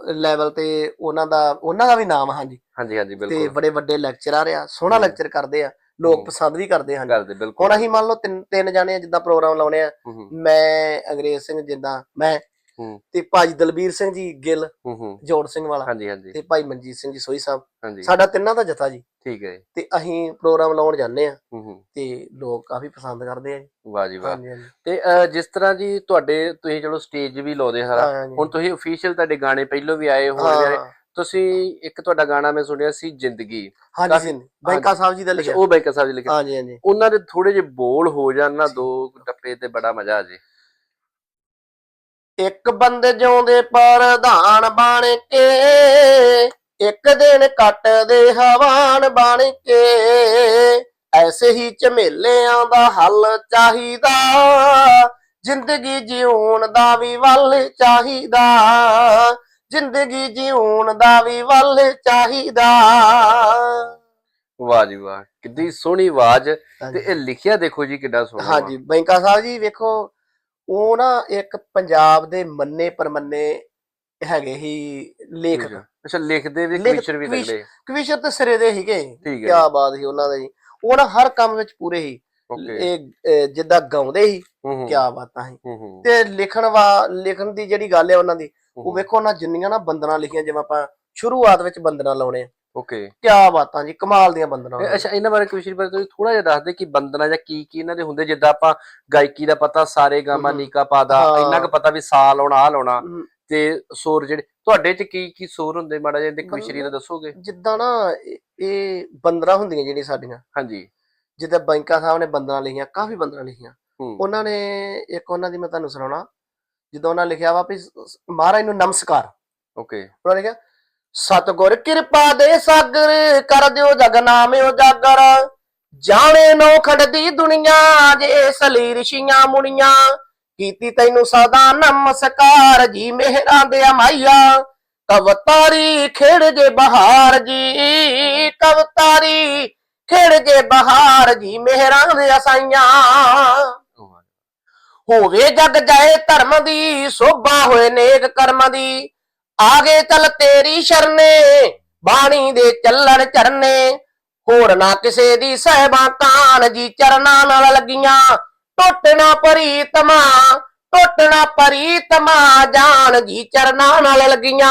ਲੈਵਲ ਤੇ ਉਹਨਾਂ ਦਾ ਉਹਨਾਂ ਦਾ ਵੀ ਨਾਮ ਹਾਂਜੀ। ਹਾਂਜੀ ਹਾਂਜੀ ਤੇ ਬਿਲਕੁਲ। ਬੜੇ ਵੱਡੇ ਲੈਕਚਰਰ ਆ ਸੋਹਣਾ। ਲੈਕਚਰ ਕਰਦੇ ਆ। ਲੋਕ। ਪਸੰਦ ਵੀ ਕਰਦੇ ਹਨ। ਕਰਦੇ ਬਿਲਕੁਲ। ਹੁਣ ਅਸੀਂ ਮੰਨ ਲਓ ਤਿੰਨ ਤਿੰਨ ਜਾਣੇ ਆ ਜਿੱਦਾਂ ਪ੍ਰੋਗਰਾਮ ਲਾਉਣੇ ਆ। ਮੈਂ ਅੰਗਰੇਜ਼ ਸਿੰਘ ਜਿੱਦਾਂ ਮੈਂ। ਤੇ ਭਾਜੀ ਦਲਬੀਰ ਸਿੰਘ ਜੀ ਗਿੱਲ ਜੋੜ ਸਿੰਘ ਵਾਲਾ ਹਾਂਜੀ ਹਾਂਜੀ। ਤੇ ਭਾਈ ਮਨਜੀਤ ਸਿੰਘ ਜੀ ਸੋਈ ਸਾਹਿਬ। ਸਾਡਾ ਤਿੰਨਾਂ ਦਾ ਜਥਾ ਜੀ। ਠੀਕ ਹੈ ਤੇ ਅਸੀਂ ਪ੍ਰੋਗਰਾਮ ਲਾਉਣ ਜਾਂਦੇ ਆ। ਤੇ ਲੋਕ ਕਾਫੀ ਪਸੰਦ ਕਰਦੇ ਆ ਵਾਹ ਜੀ ਵਾਹ। ਤੇ ਜਿਸ ਤਰ੍ਹਾਂ ਜੀ ਤੁਹਾਡੇ ਤੁਸੀਂ ਚਲੋ ਸਟੇਜ ਵੀ ਲਾਉਂਦੇ ਸਾਰਾ। ਹੁਣ ਤੁਸੀਂ ਅਫੀਸ਼ੀਅਲ ਤੁਹਾਡੇ ਗਾਣੇ ਪਹਿਲੋਂ ਵੀ ਆਏ ਹੋਣਗੇ ਹਾਂ। ਤੁਸੀਂ ਇੱਕ ਤੁਹਾਡਾ ਗਾਣਾ ਮੈਂ ਸੁਣਿਆ ਸੀ ਜ਼ਿੰਦਗੀ। ਹਾਂਜੀ ਕਾਫੀ- ਸਿੰਘ ਬੈਂਕਾ ਸਾਹਿਬ ਜੀ ਦਾ ਲਿਖਿਆ। ਉਹ ਬੈਂਕਾ ਸਾਹਿਬ ਜੀ ਲਿਖਿਆ। ਹਾਂਜੀ ਹਾਂਜੀ। ਉਹਨਾਂ ਦੇ ਥੋੜੇ ਜਿਹੇ ਬੋਲ ਹੋ ਜਾਣ ਨਾ ਦੋ ਟੱਪੇ ਤੇ ਬੜਾ ਮਜ਼ਾ ਆ ਜੇ। ਇੱਕ ਬੰਦੇ ਜਿਉਂਦੇ ਪ੍ਰਧਾਨ ਬਣ ਕੇ ਇੱਕ ਦਿਨ ਕੱਟਦੇ ਹਵਾਨ ਬਣ ਕੇ ਐਸੇ ਹੀ ਝਮੇਲਿਆਂ ਦਾ ਹੱਲ ਚਾਹੀਦਾ ਜ਼ਿੰਦਗੀ ਜਿਉਣ ਦਾ ਵੀ ਵੱਲ ਚਾਹੀਦਾ। ਜ਼ਿੰਦਗੀ ਜਿਉਣ ਦਾ ਵੀ ਵੱਲ ਚਾਹੀਦਾ। ਵਾਹ ਜੀ ਵਾਹ ਕਿੱਡੀ ਸੋਹਣੀ ਆਵਾਜ਼ ਤੇ ਇਹ ਲਿਖਿਆ ਦੇਖੋ ਜੀ ਕਿੱਡਾ ਸੋਹਣਾ ਹਾਂਜੀ ਬੈਂਕਾ ਸਾਹਿਬ ਜੀ ਵੇਖੋ ਉਹ ਨਾ ਇੱਕ ਪੰਜਾਬ ਦੇ ਮੰਨੇ ਪਰਮੰਨੇ ਹੈਗੇ ਹੀ ਲੇਖਕ। ਅੱਛਾ ਲਿਖਦੇ ਵੀ ਕਵਿਸ਼ਰ ਵੀ ਤਗੜੇ ਕਵਿਸ਼ਰ ਤੇ ਸਿਰੇ ਦੇ ਸੀਗੇ। ਠੀਕ ਹੈ ਕਿਆ ਬਾਤ ਸੀ ਉਹਨਾਂ ਦੇ ਜੀ। ਉਹ ਨਾ ਹਰ ਕੰਮ ਵਿੱਚ ਪੂਰੇ ਓਕੇ। ਇਹ ਜਿੱਦਾਂ ਗਾਉਂਦੇ ਸੀ ਹੂੰ ਹੂੰ। ਕਿਆ ਬਾਤਾਂ ਸੀ। ਹੂੰ ਹੂੰ। ਤੇ ਲਿਖਣ ਵਾ ਲਿਖਣ ਦੀ ਜਿਹੜੀ ਗੱਲ ਹੈ ਉਹਨਾਂ ਦੀ ਉਹ ਵੇਖੋ ਨਾ ਜਿੰਨੀਆਂ ਨਾ ਬੰਦਨਾ ਲਿਖੀਆਂ ਜਿਵੇਂ ਆਪਾਂ ਸ਼ੁਰੂਆਤ ਵਿੱਚ ਬੰਦਨਾ ਲਾਉਣੇ ਆ। ਓਕੇ। ਕਿਆ ਬਾਤਾਂ ਜੀ ਕਮਾਲ ਦੀਆਂ ਬੰਦਨਾ ਅੱਛਾ ਇਹਨਾਂ ਬਾਰੇ ਕਵਿਸ਼ਰ ਬਾਰੇ ਤੁਸੀਂ ਥੋੜਾ ਜਿਹਾ ਦੱਸ ਦੇ ਕਿ ਬੰਦਨਾ ਜਾਂ ਕੀ ਕੀ ਇਹਨਾਂ ਦੇ ਹੁੰਦੇ ਜਿੱਦਾਂ ਆਪਾਂ ਗਾਇਕੀ ਦਾ ਪਤਾ ਸਾਰੇ ਗਾਮਾ। ਨੀਕਾ ਪਾਦਾ। ਇੰਨਾ ਕੁ ਪਤਾ ਵੀ ਸਾ ਲਾਉਣਾ ਆ ਲਾਉਣਾ ਤੇ ਸੁਰ ਜਿਹੜੇ ਤੁਹਾਡੇ ਚ ਕੀ ਕੀ ਸੁਰ ਹੁੰਦੇ ਮਾੜਾ ਜਿਹਾ ਇਹਦੇ ਕਵਿਸ਼ਰੀ ਦਾ ਦੱਸੋਗੇ? ਜਿੱਦਾਂ ਨਾ ਇਹ- ਬੰਦਨਾ ਹੁੰਦੀਆਂ ਜਿਹੜੀਆਂ ਸਾਡੀਆਂ। ਹਾਂਜੀ। ਜਿੱਦਾਂ ਬੈਂਕਾ ਸਾਹਿਬ ਨੇ ਬੰਦਨਾ ਲਿਖੀਆਂ ਕਾਫੀ ਬੰਦਨਾ ਲਿਖੀਆਂ। ਉਹਨਾਂ ਨੇ ਇੱਕ ਉਹਨਾਂ ਦੀ ਮੈਂ ਤੁਹਾਨੂੰ ਸੁਣਾਉਣਾ ਜਦੋਂ ਉਹਨਾਂ ਲਿਖਿਆ ਵਾ ਵੀ ਮਹਾਰਾਜ ਨੂੰ ਨਮਸਕਾਰ। ਓਕੇ। ਉਹਨਾਂ ਨੇ ਕਿਹਾ ਸਤਗੁਰ ਕਿਰਪਾ ਦੇ ਸਾਗਰ ਕਰ ਦਿਓ ਜਗ ਨਾਮਿਓ ਜਾਗਰ ਜਾਣੇ ਨੋ ਖੜਦੀ ਦੁਨੀਆ ਜੇ ਸਲੀ ਰਿਸ਼ੀਆਂ ਮੁਨੀਆਂ। ਕੀਤੀ ਤੈਨੂੰ ਸਦਾ ਨਮਸਕਾਰ ਜੀ ਮਿਹਰਾਂ ਦੇ ਮਾਈਆ ਕਵਤਾਰੀ ਖੇੜ ਜੇ ਬਹਾਰ ਜੀ ਕਵਤਾਰੀ ਖੇੜ ਜੇ ਬਹਾਰ ਜੀ ਮਿਹਰਾਂ ਦੇ ਅਸਾਈਆਂ। ਹੋਵੇ ਜਗ ਜਾਏ ਧਰਮ ਦੀ ਸੋਭਾ ਹੋਏ ਨੇਕ ਕਰਮ ਦੀ। ਆਗੇ ਚੱਲ ਤੇਰੀ ਸ਼ਰਨੇ ਬਾਣੀ ਦੇ ਚੱਲਣ ਚਰਨੇ ਹੋਰ ਨਾ ਕਿਸੇ ਦੀ ਸਹਿਬਾਂ ਕਾਨ ਜੀ ਚਰਨਾਂ ਨਾਲ ਲੱਗੀਆਂ। ਟੁੱਟਣਾ ਪਰੀਤਮਾ ਟੁੱਟਣਾ ਪਰੀਤਮਾ ਜਾਣ ਜੀ ਚਰਨਾਂ ਨਾਲ ਲੱਗੀਆਂ।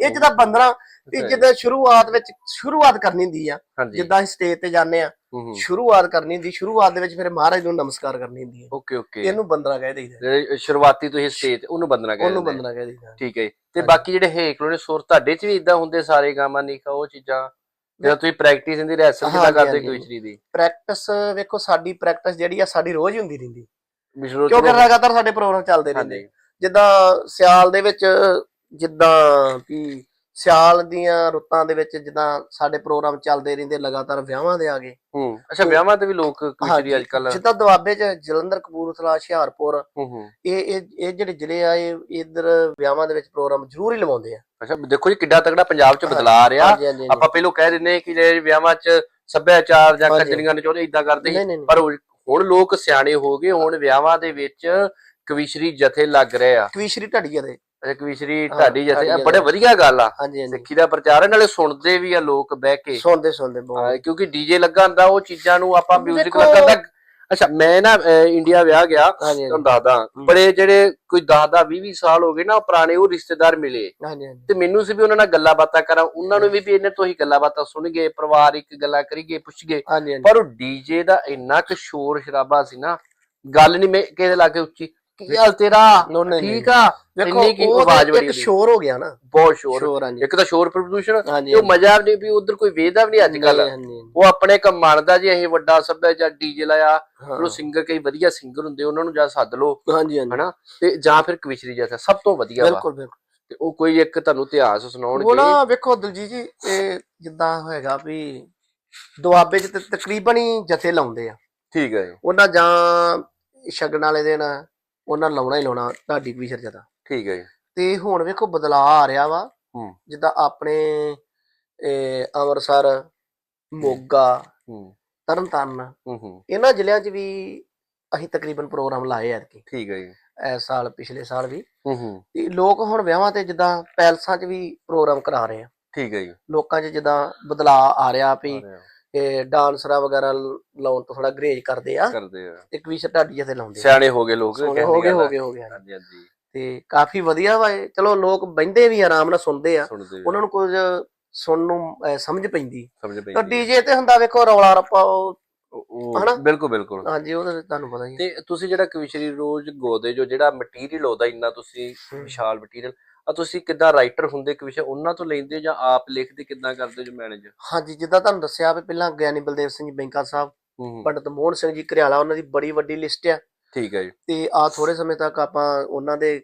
ਇਹ ਜਿਹਦਾ ਬੰਦਨਾ ਇਹ ਜਿੱਦਾਂ ਸ਼ੁਰੂਆਤ ਵਿੱਚ ਸ਼ੁਰੂਆਤ ਕਰਨੀ ਹੁੰਦੀ ਆ। ਜਿੱਦਾਂ ਅਸੀਂ ਸਟੇਜ ਤੇ ਜਾਂਦੇ ਆ ਸ਼ੁਰੂਆਤ ਕਰਨੀ ਹੁੰਦੀ ਸ਼ੁਰੂਆਤ ਦੇ ਵਿੱਚ ਫਿਰ ਮਹਾਰਾਜ ਨੂੰ ਨਮਸਕਾਰ ਕਰਨੀ ਹੁੰਦੀ ਹੈ। Okay okay. ਇਹਨੂੰ ਬੰਦਨਾ ਕਹਿ ਦਈਦਾ। ਸ਼ੁਰੂਆਤੀ ਤੁਸੀਂ ਸਟੇਜ ਉਹਨੂੰ ਬੰਦਨਾ ਕਹਿੰਦੇ ਉਹਨੂੰ ਬੰਦਨਾ ਕਹਿ ਦਈਦਾ। ਠੀਕ ਹੈ। ਤੇ। ਬਾਕੀ ਜਿਹੜੇ ਹੇਕਲੋ ਨੇ ਸੁਰ ਤੁਹਾਡੇ ਚ ਵੀ ਇਦਾਂ ਹੁੰਦੇ ਸਾਰੇ ਗਾਮਾਂ ਨਿਕਾ ਉਹ ਚੀਜ਼ਾਂ ਜਦੋਂ ਤੁਸੀਂ ਪ੍ਰੈਕਟਿਸ ਇਹਦੀ ਰਿਹਰਸਲ ਕਿਦਾਂ ਕਰਦੇ। ਕਵਿਸ਼ਰੀ ਦੀ? ਪ੍ਰੈਕਟਿਸ ਵੇਖੋ ਸਾਡੀ ਪ੍ਰੈਕਟਿਸ ਜਿਹੜੀ ਆ ਸਾਡੀ ਰੋਜ਼ ਹੁੰਦੀ ਰਹਿੰਦੀ। ਕਿਉਂਕਿ ਲਗਾਤਾਰ ਸਾਡੇ ਪ੍ਰੋਗਰਾਮ ਚੱਲਦੇ ਰਹਿੰਦੇ। ਜਿੱਦਾਂ ਸਿਆਲ ਦੇ ਵਿੱਚ ਜਿੱਦਾਂ ਕਿ ਸਿਆਲ ਦੀਆਂ ਰੁੱਤਾਂ ਦੇ ਵਿੱਚ ਜਿੱਦਾਂ ਸਾਡੇ ਪ੍ਰੋਗਰਾਮ ਚੱਲਦੇ ਰਹਿੰਦੇ ਲਗਾਤਾਰ ਵਿਆਹਾਂ ਦੇ ਆ ਗਏ ਹੂੰ। ਅੱਛਾ ਵਿਆਹਾਂ ਤੇ ਵੀ ਲੋਕ ਕਵਿਸ਼ਰੀ ਅੱਜ ਕੱਲ ਜਿੱਦਾਂ ਦੁਆਬੇ 'ਚ ਜਲੰਧਰ ਕਪੂਰਥਲਾ ਹੁਸ਼ਿਆਰਪੁਰ ਇਹ ਇਹ ਇਹ ਜਿਹੜੇ ਜ਼ਿਲ੍ਹੇ ਆ ਇਹ ਇਧਰ ਵਿਆਹਾਂ ਦੇ ਵਿੱਚ ਪ੍ਰੋਗਰਾਮ ਜ਼ਰੂਰ ਹੀ ਲਵਾਉਂਦੇ ਆ। ਅੱਛਾ ਦੇਖੋ ਜੀ ਕਿੱਡਾ ਤਗੜਾ ਪੰਜਾਬ ਚ ਬਦਲਾ ਆ ਰਿਹਾ। ਆਪਾਂ ਪਹਿਲਾਂ ਕਹਿ ਦਿੰਦੇ ਕਿ ਜੇ ਵਿਆਹਾਂ ਚ ਸੱਭਿਆਚਾਰ ਜਾਂ ਹਾਂਜੀ। ਕੱਜਲੀਆਂ ਨਚੋੜੇ ਇਦਾਂ ਕਰਦੇ ਸੀ। ਪਰ ਹੁਣ ਲੋਕ ਸਿਆਣੇ ਹੋ ਗਏ ਹੁਣ ਵਿਆਹਾਂ ਦੇ ਵਿੱਚ ਕਵਿਸ਼ਰੀ ਜਥੇ ਲੱਗ ਰਹੇ ਆ। ਕਵੀਸ਼ਰੀ ਢੜੀਆ ਦੇ। ਅੱਛਾ ਕਵਿਸ਼ਰੀ ਹਾਂ, ਢਾਡੀ ਇਹ ਬੜੇ ਵਧੀਆ ਗੱਲ ਆ। ਹਾਂਜੀ ਹਾਂਜੀ। ਸਿੱਖੀ ਦਾ ਪ੍ਰਚਾਰ ਹੈ ਨਾਲੇ ਸੁਣਦੇ ਵੀ ਆ ਲੋਕ ਬਹਿ ਕੇ। ਸੁਣਦੇ ਸੁਣਦੇ ਬਹੁਤ। ਕਿਉਂਕਿ ਡੀਜੇ ਲੱਗਾ ਹੁੰਦਾ ਉਹ ਚੀਜ਼ਾਂ ਨੂੰ ਆਪਾਂ 뮤직 ਲੱਗਾ ਹੁੰਦਾ। ਅੱਛਾ ਮੈਂ ਨਾ ਇੰਡੀਆ ਵਿਆਹ ਗਿਆ ਤੁਹਾਨੂੰ ਦੱਸਦਾ। ਬੜੇ ਜਿਹੜੇ ਕੋਈ 10 10 20 20 ਸਾਲ ਹੋ ਗਏ ਨਾ ਪੁਰਾਣੇ ਉਹ ਰਿਸ਼ਤੇਦਾਰ ਮਿਲੇ। ਤੇ ਮੈਨੂੰ ਸੀ ਵੀ ਉਹਨਾਂ ਨਾਲ ਗੱਲਾਂ ਬਾਤਾਂ ਕਰਾਂ। ਉਹਨਾਂ ਨੂੰ ਵੀ ਵੀ ਇਹਨੇ ਤੋਂ ਹੀ ਗੱਲਾਂ ਬਾਤਾਂ ਸੁਣਗੇ ਪਰਿਵਾਰਿਕ ਗੱਲਾਂ ਕਰੀਏ ਪੁੱਛਗੇ ਹਾਂਜੀ ਹਾਂਜੀ। ਪਰ ਉਹ ਡੀਜੇ ਦਾ ਇੰਨਾ ਕੁ ਸ਼ੋਰ ਸ਼ਰਾਬਾ ਸੀ ਨਾ ਗੱਲ ਨਹੀਂ ਮੈਂ ਕਿਹਦੇ ਲਾਗੇ ਉੱਚੀ ਕੀ ਹਾਲ ਤੇਰਾ? ਠੀਕ ਆ? ਵੇਖੋ ਇੰਨੀ ਕੀ ਉਹ ਆਵਾਜ਼ ਤਾਂ ਬੜੀ ਇੱਕ। ਸ਼ੋਰ ਹੋ ਗਿਆ ਨਾ। ਬਹੁਤ ਸ਼ੋਰ। ਇੱਕ ਤਾਂ ਸ਼ੋਰ ਪ੍ਰਦੂਸ਼ਣ ਉਹ ਮਜ਼ਾ ਨਹੀਂ ਵੀ ਉਧਰ ਕੋਈ ਵੇਦਾ ਵੀ ਨਹੀਂ ਅੱਜ ਕੱਲ ਉਹ ਆਪਣੇ ਕੰਮ ਮੰਨਦਾ ਜੀ ਇਹ ਵੱਡਾ ਸੱਭਿਆਚਾਰ ਡੀਜੇ ਲਾਇਆ। ਉਹ ਸਿੰਗਰ ਕਈ ਵਧੀਆ ਸਿੰਗਰ ਹੁੰਦੇ ਉਹਨਾਂ ਨੂੰ ਜਾਂ ਸੱਦ ਲਓ ਹਾਂਜੀ ਹਾਂਜੀ। ਹਨਾ? ਤੇ ਜਾਂ ਫਿਰ ਕਵਿਸ਼ਰੀ ਜੈਸਾ ਸਭ ਤੋਂ ਵਧੀਆ ਬਿਲਕੁਲ ਬਿਲਕੁਲ। ਤੇ ਉਹ ਕੋਈ ਇੱਕ ਤੁਹਾਨੂੰ ਇਤਿਹਾਸ ਉਹ ਸੁਣਾਉਣਗੇ ਨਾ ਵੇਖੋ ਦਲਜੀਤ ਜੀ ਇਹ ਜਿੱਦਾਂ ਹੋਏਗਾ ਵੀ ਦੁਆਬੇ 'ਚ ਤਕਰੀਬਨ ਹੀ ਜਥੇ ਲਾਉਂਦੇ ਆ। ਠੀਕ ਹੈ ਉਹਨਾਂ ਜਾਂ ਸ਼ਗਨ ਵਾਲੇ ਦਿਨ ਉਹਨਾਂ ਲਾਉਣਾ ਹੀ ਲਾਉਣਾ ਢਾਡੀ ਕਵੀਸ਼ਰ ਜਦਾ। ਠੀਕ ਹੈ ਜੀ। ਤੇ ਹੁਣ ਵੇਖੋ ਬਦਲਾਅ ਆ ਰਿਹਾ ਵਾ। ਹੂੰ। ਜਿੱਦਾਂ ਆਪਣੇ ਇਹ, ਅੰਮ੍ਰਿਤਸਰ ਮੋਗਾ ਹੂੰ। ਤਰਨਤਾਰਨ ਹੂੰ ਹੂੰ। ਇਹਨਾਂ ਜ਼ਿਲ੍ਹਿਆਂ 'ਚ ਵੀ ਅਸੀਂ ਤਕਰੀਬਨ ਪ੍ਰੋਗਰਾਮ ਲਾਏ ਆ ਕਿ ਠੀਕ ਹੈ ਜੀ। ਇਸ ਸਾਲ ਪਿਛਲੇ ਸਾਲ ਵੀ। ਹੂੰ ਹੂੰ। ਤੇ ਲੋਕ ਹੁਣ ਵਿਆਹਾਂ ਤੇ ਜਿੱਦਾਂ ਪੈਲਸਾਂ 'ਚ ਵੀ ਪ੍ਰੋਗਰਾਮ ਕਰਾ ਰਹੇ ਆ। ਠੀਕ ਹੈ ਜੀ। ਲੋਕਾਂ 'ਚ ਜਿੱਦਾਂ ਬਦਲਾਅ ਆ ਰਿਹਾ ਵੀ। ਇਹ ਡਾਂਸਰਾ ਵਗੈਰਾ ਲਾਉਣ ਤੋਂ ਥੋੜਾ ਗਰੇਜ ਕਰਦੇ ਆ। ਕਰਦੇ ਆ। ਇੱਕ ਵੀ ਢਾਡੀ ਜਿਹਾ ਤੇ ਲਾਉਂਦੇ ਸਿਆਣੇ ਹੋ ਗਏ ਲੋਕ ਹੋ ਗਏ ਹੋ। ਗਏ ਹੋ ਗਏ ਹਾਂਜੀ ਹਾਂਜੀ। ਤੇ ਕਾਫੀ ਵਧੀਆ ਵਾ ਇਹ। ਚਲੋ ਲੋਕ ਬੈੰਦੇ ਵੀ ਆਰਾਮ ਨਾਲ ਸੁਣਦੇ ਆ ਸੁਣਦੇ ਉਹਨਾਂ ਨੂੰ ਕੁਝ ਸੁਣਨ ਨੂੰ ਅਹ, ਸਮਝ ਪੈਂਦੀ ਸਮਝ ਪਈ ਤਾਂ ਡੀਜੇ ਤੇ ਹੁੰਦਾ ਵੇਖੋ ਰੌਲਾ ਰੱਪਾ ਉਹ ਉਹ ਹਨਾ? ਬਿਲਕੁਲ ਬਿਲਕੁਲ ਹਾਂਜੀ ਉਹ ਤਾਂ ਤੁਹਾਨੂੰ ਪਤਾ ਹੀ ਹੈ। ਤੇ ਤੁਸੀਂ ਜਿਹੜਾ ਕਵਿਸ਼ਰੀ ਰੋਜ਼ ਗੋਦੇ ਜੋ ਜਿਹੜਾ ਮਟੀਰੀਅਲ ਉਹਦਾ ਇੰਨਾ ਤੁਸੀਂ। ਵਿਸ਼ਾਲ ਮਟੀਰੀਅਲ ਆ ਤੁਸੀਂ ਕਿੱਦਾਂ ਰਾਈਟਰ ਹੁੰਦੇ ਕਵਿਸ਼ਾ ਉਹਨਾਂ ਤੋਂ ਲੈਂਦੇ ਹੋ ਜਾਂ ਆਪ ਲਿਖਦੇ ਕਿੱਦਾਂ ਕਰਦੇ ਜੋ ਮੈਨੇਜ ਹਾਂਜੀ ਜਿੱਦਾਂ ਤੁਹਾਨੂੰ ਦੱਸਿਆ ਵੀ ਪਹਿਲਾਂ ਗਿਆਨੀ ਬਲਦੇਵ ਸਿੰਘ ਜੀ ਬੈਂਕਾ ਸਾਹਿਬ ਪੰਡਤ ਮੋਹਨ ਸਿੰਘ ਜੀ ਘਰਿਆਲਾ ਉਹਨਾਂ ਦੀ ਬੜੀ ਵੱਡੀ ਲਿਸਟ ਆ ਠੀਕ ਹੈ ਜੀ ਤੇ ਆ ਥੋੜੇ ਸਮੇਂ ਤੱਕ ਆਪਾਂ ਉਹਨਾਂ ਦੇ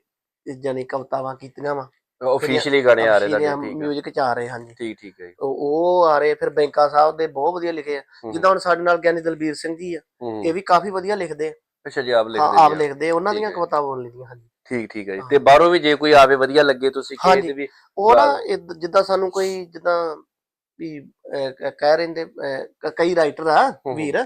ਜਾਨੀ ਕਵਤਾਵਾਂ ਕੀਤੀਆਂ ਵਾ ਆਫੀਸ਼ੀਅਲੀ ਗਾਣੇ ਆ ਰਹੇ ਹੈ ਮਿਊਜ਼ਿਕ ਚ ਆ ਰਹੇ ਹਾਂਜੀ ਠੀਕ ਠੀਕ ਹੈ ਜੀ ਉਹ ਆ ਰਹੇ ਫਿਰ ਬੈਂਕਾ ਸਾਹਿਬ ਦੇ ਬਹੁਤ ਵਧੀਆ ਲਿਖੇ ਆ ਜਿੱਦਾਂ ਹੁਣ ਸਾਡੇ ਨਾਲ ਗਿਆਨੀ ਦਲਬੀਰ ਸਿੰਘ ਜੀ ਆ ਇਹ ਵੀ ਕਾਫੀ ਵਧੀਆ ਲਿਖਦੇ ਆ ਅੱਛਾ ਜੀ ਆਪ ਲਿਖਦੇ ਆਪ ਆ। ਲਿਖਦੇ ਉਹਨਾਂ ਦੀਆਂ। ਕਵਤਾਵਾਂ ਬੋਲ ਲਈਆਂ ਹਾਂਜੀ ਠੀਕ ਠੀਕ ਹੈ ਜੀ। ਤੇ ਬਾਹਰੋਂ ਵੀ ਜੇ ਕੋਈ ਆਵੇ ਵਧੀਆ ਲੱਗੇ ਤੁਸੀਂ। ਤੇ ਵੀ ਉਹ ਨਾ ਜਿੱਦਾਂ ਸਾਨੂੰ ਕੋਈ ਜਿੱਦਾਂ ਵੀ ਕਹਿ ਅਹ, ਕ- ਕਈ ਰਾਈਟਰ ਆ। ਵੀਰ।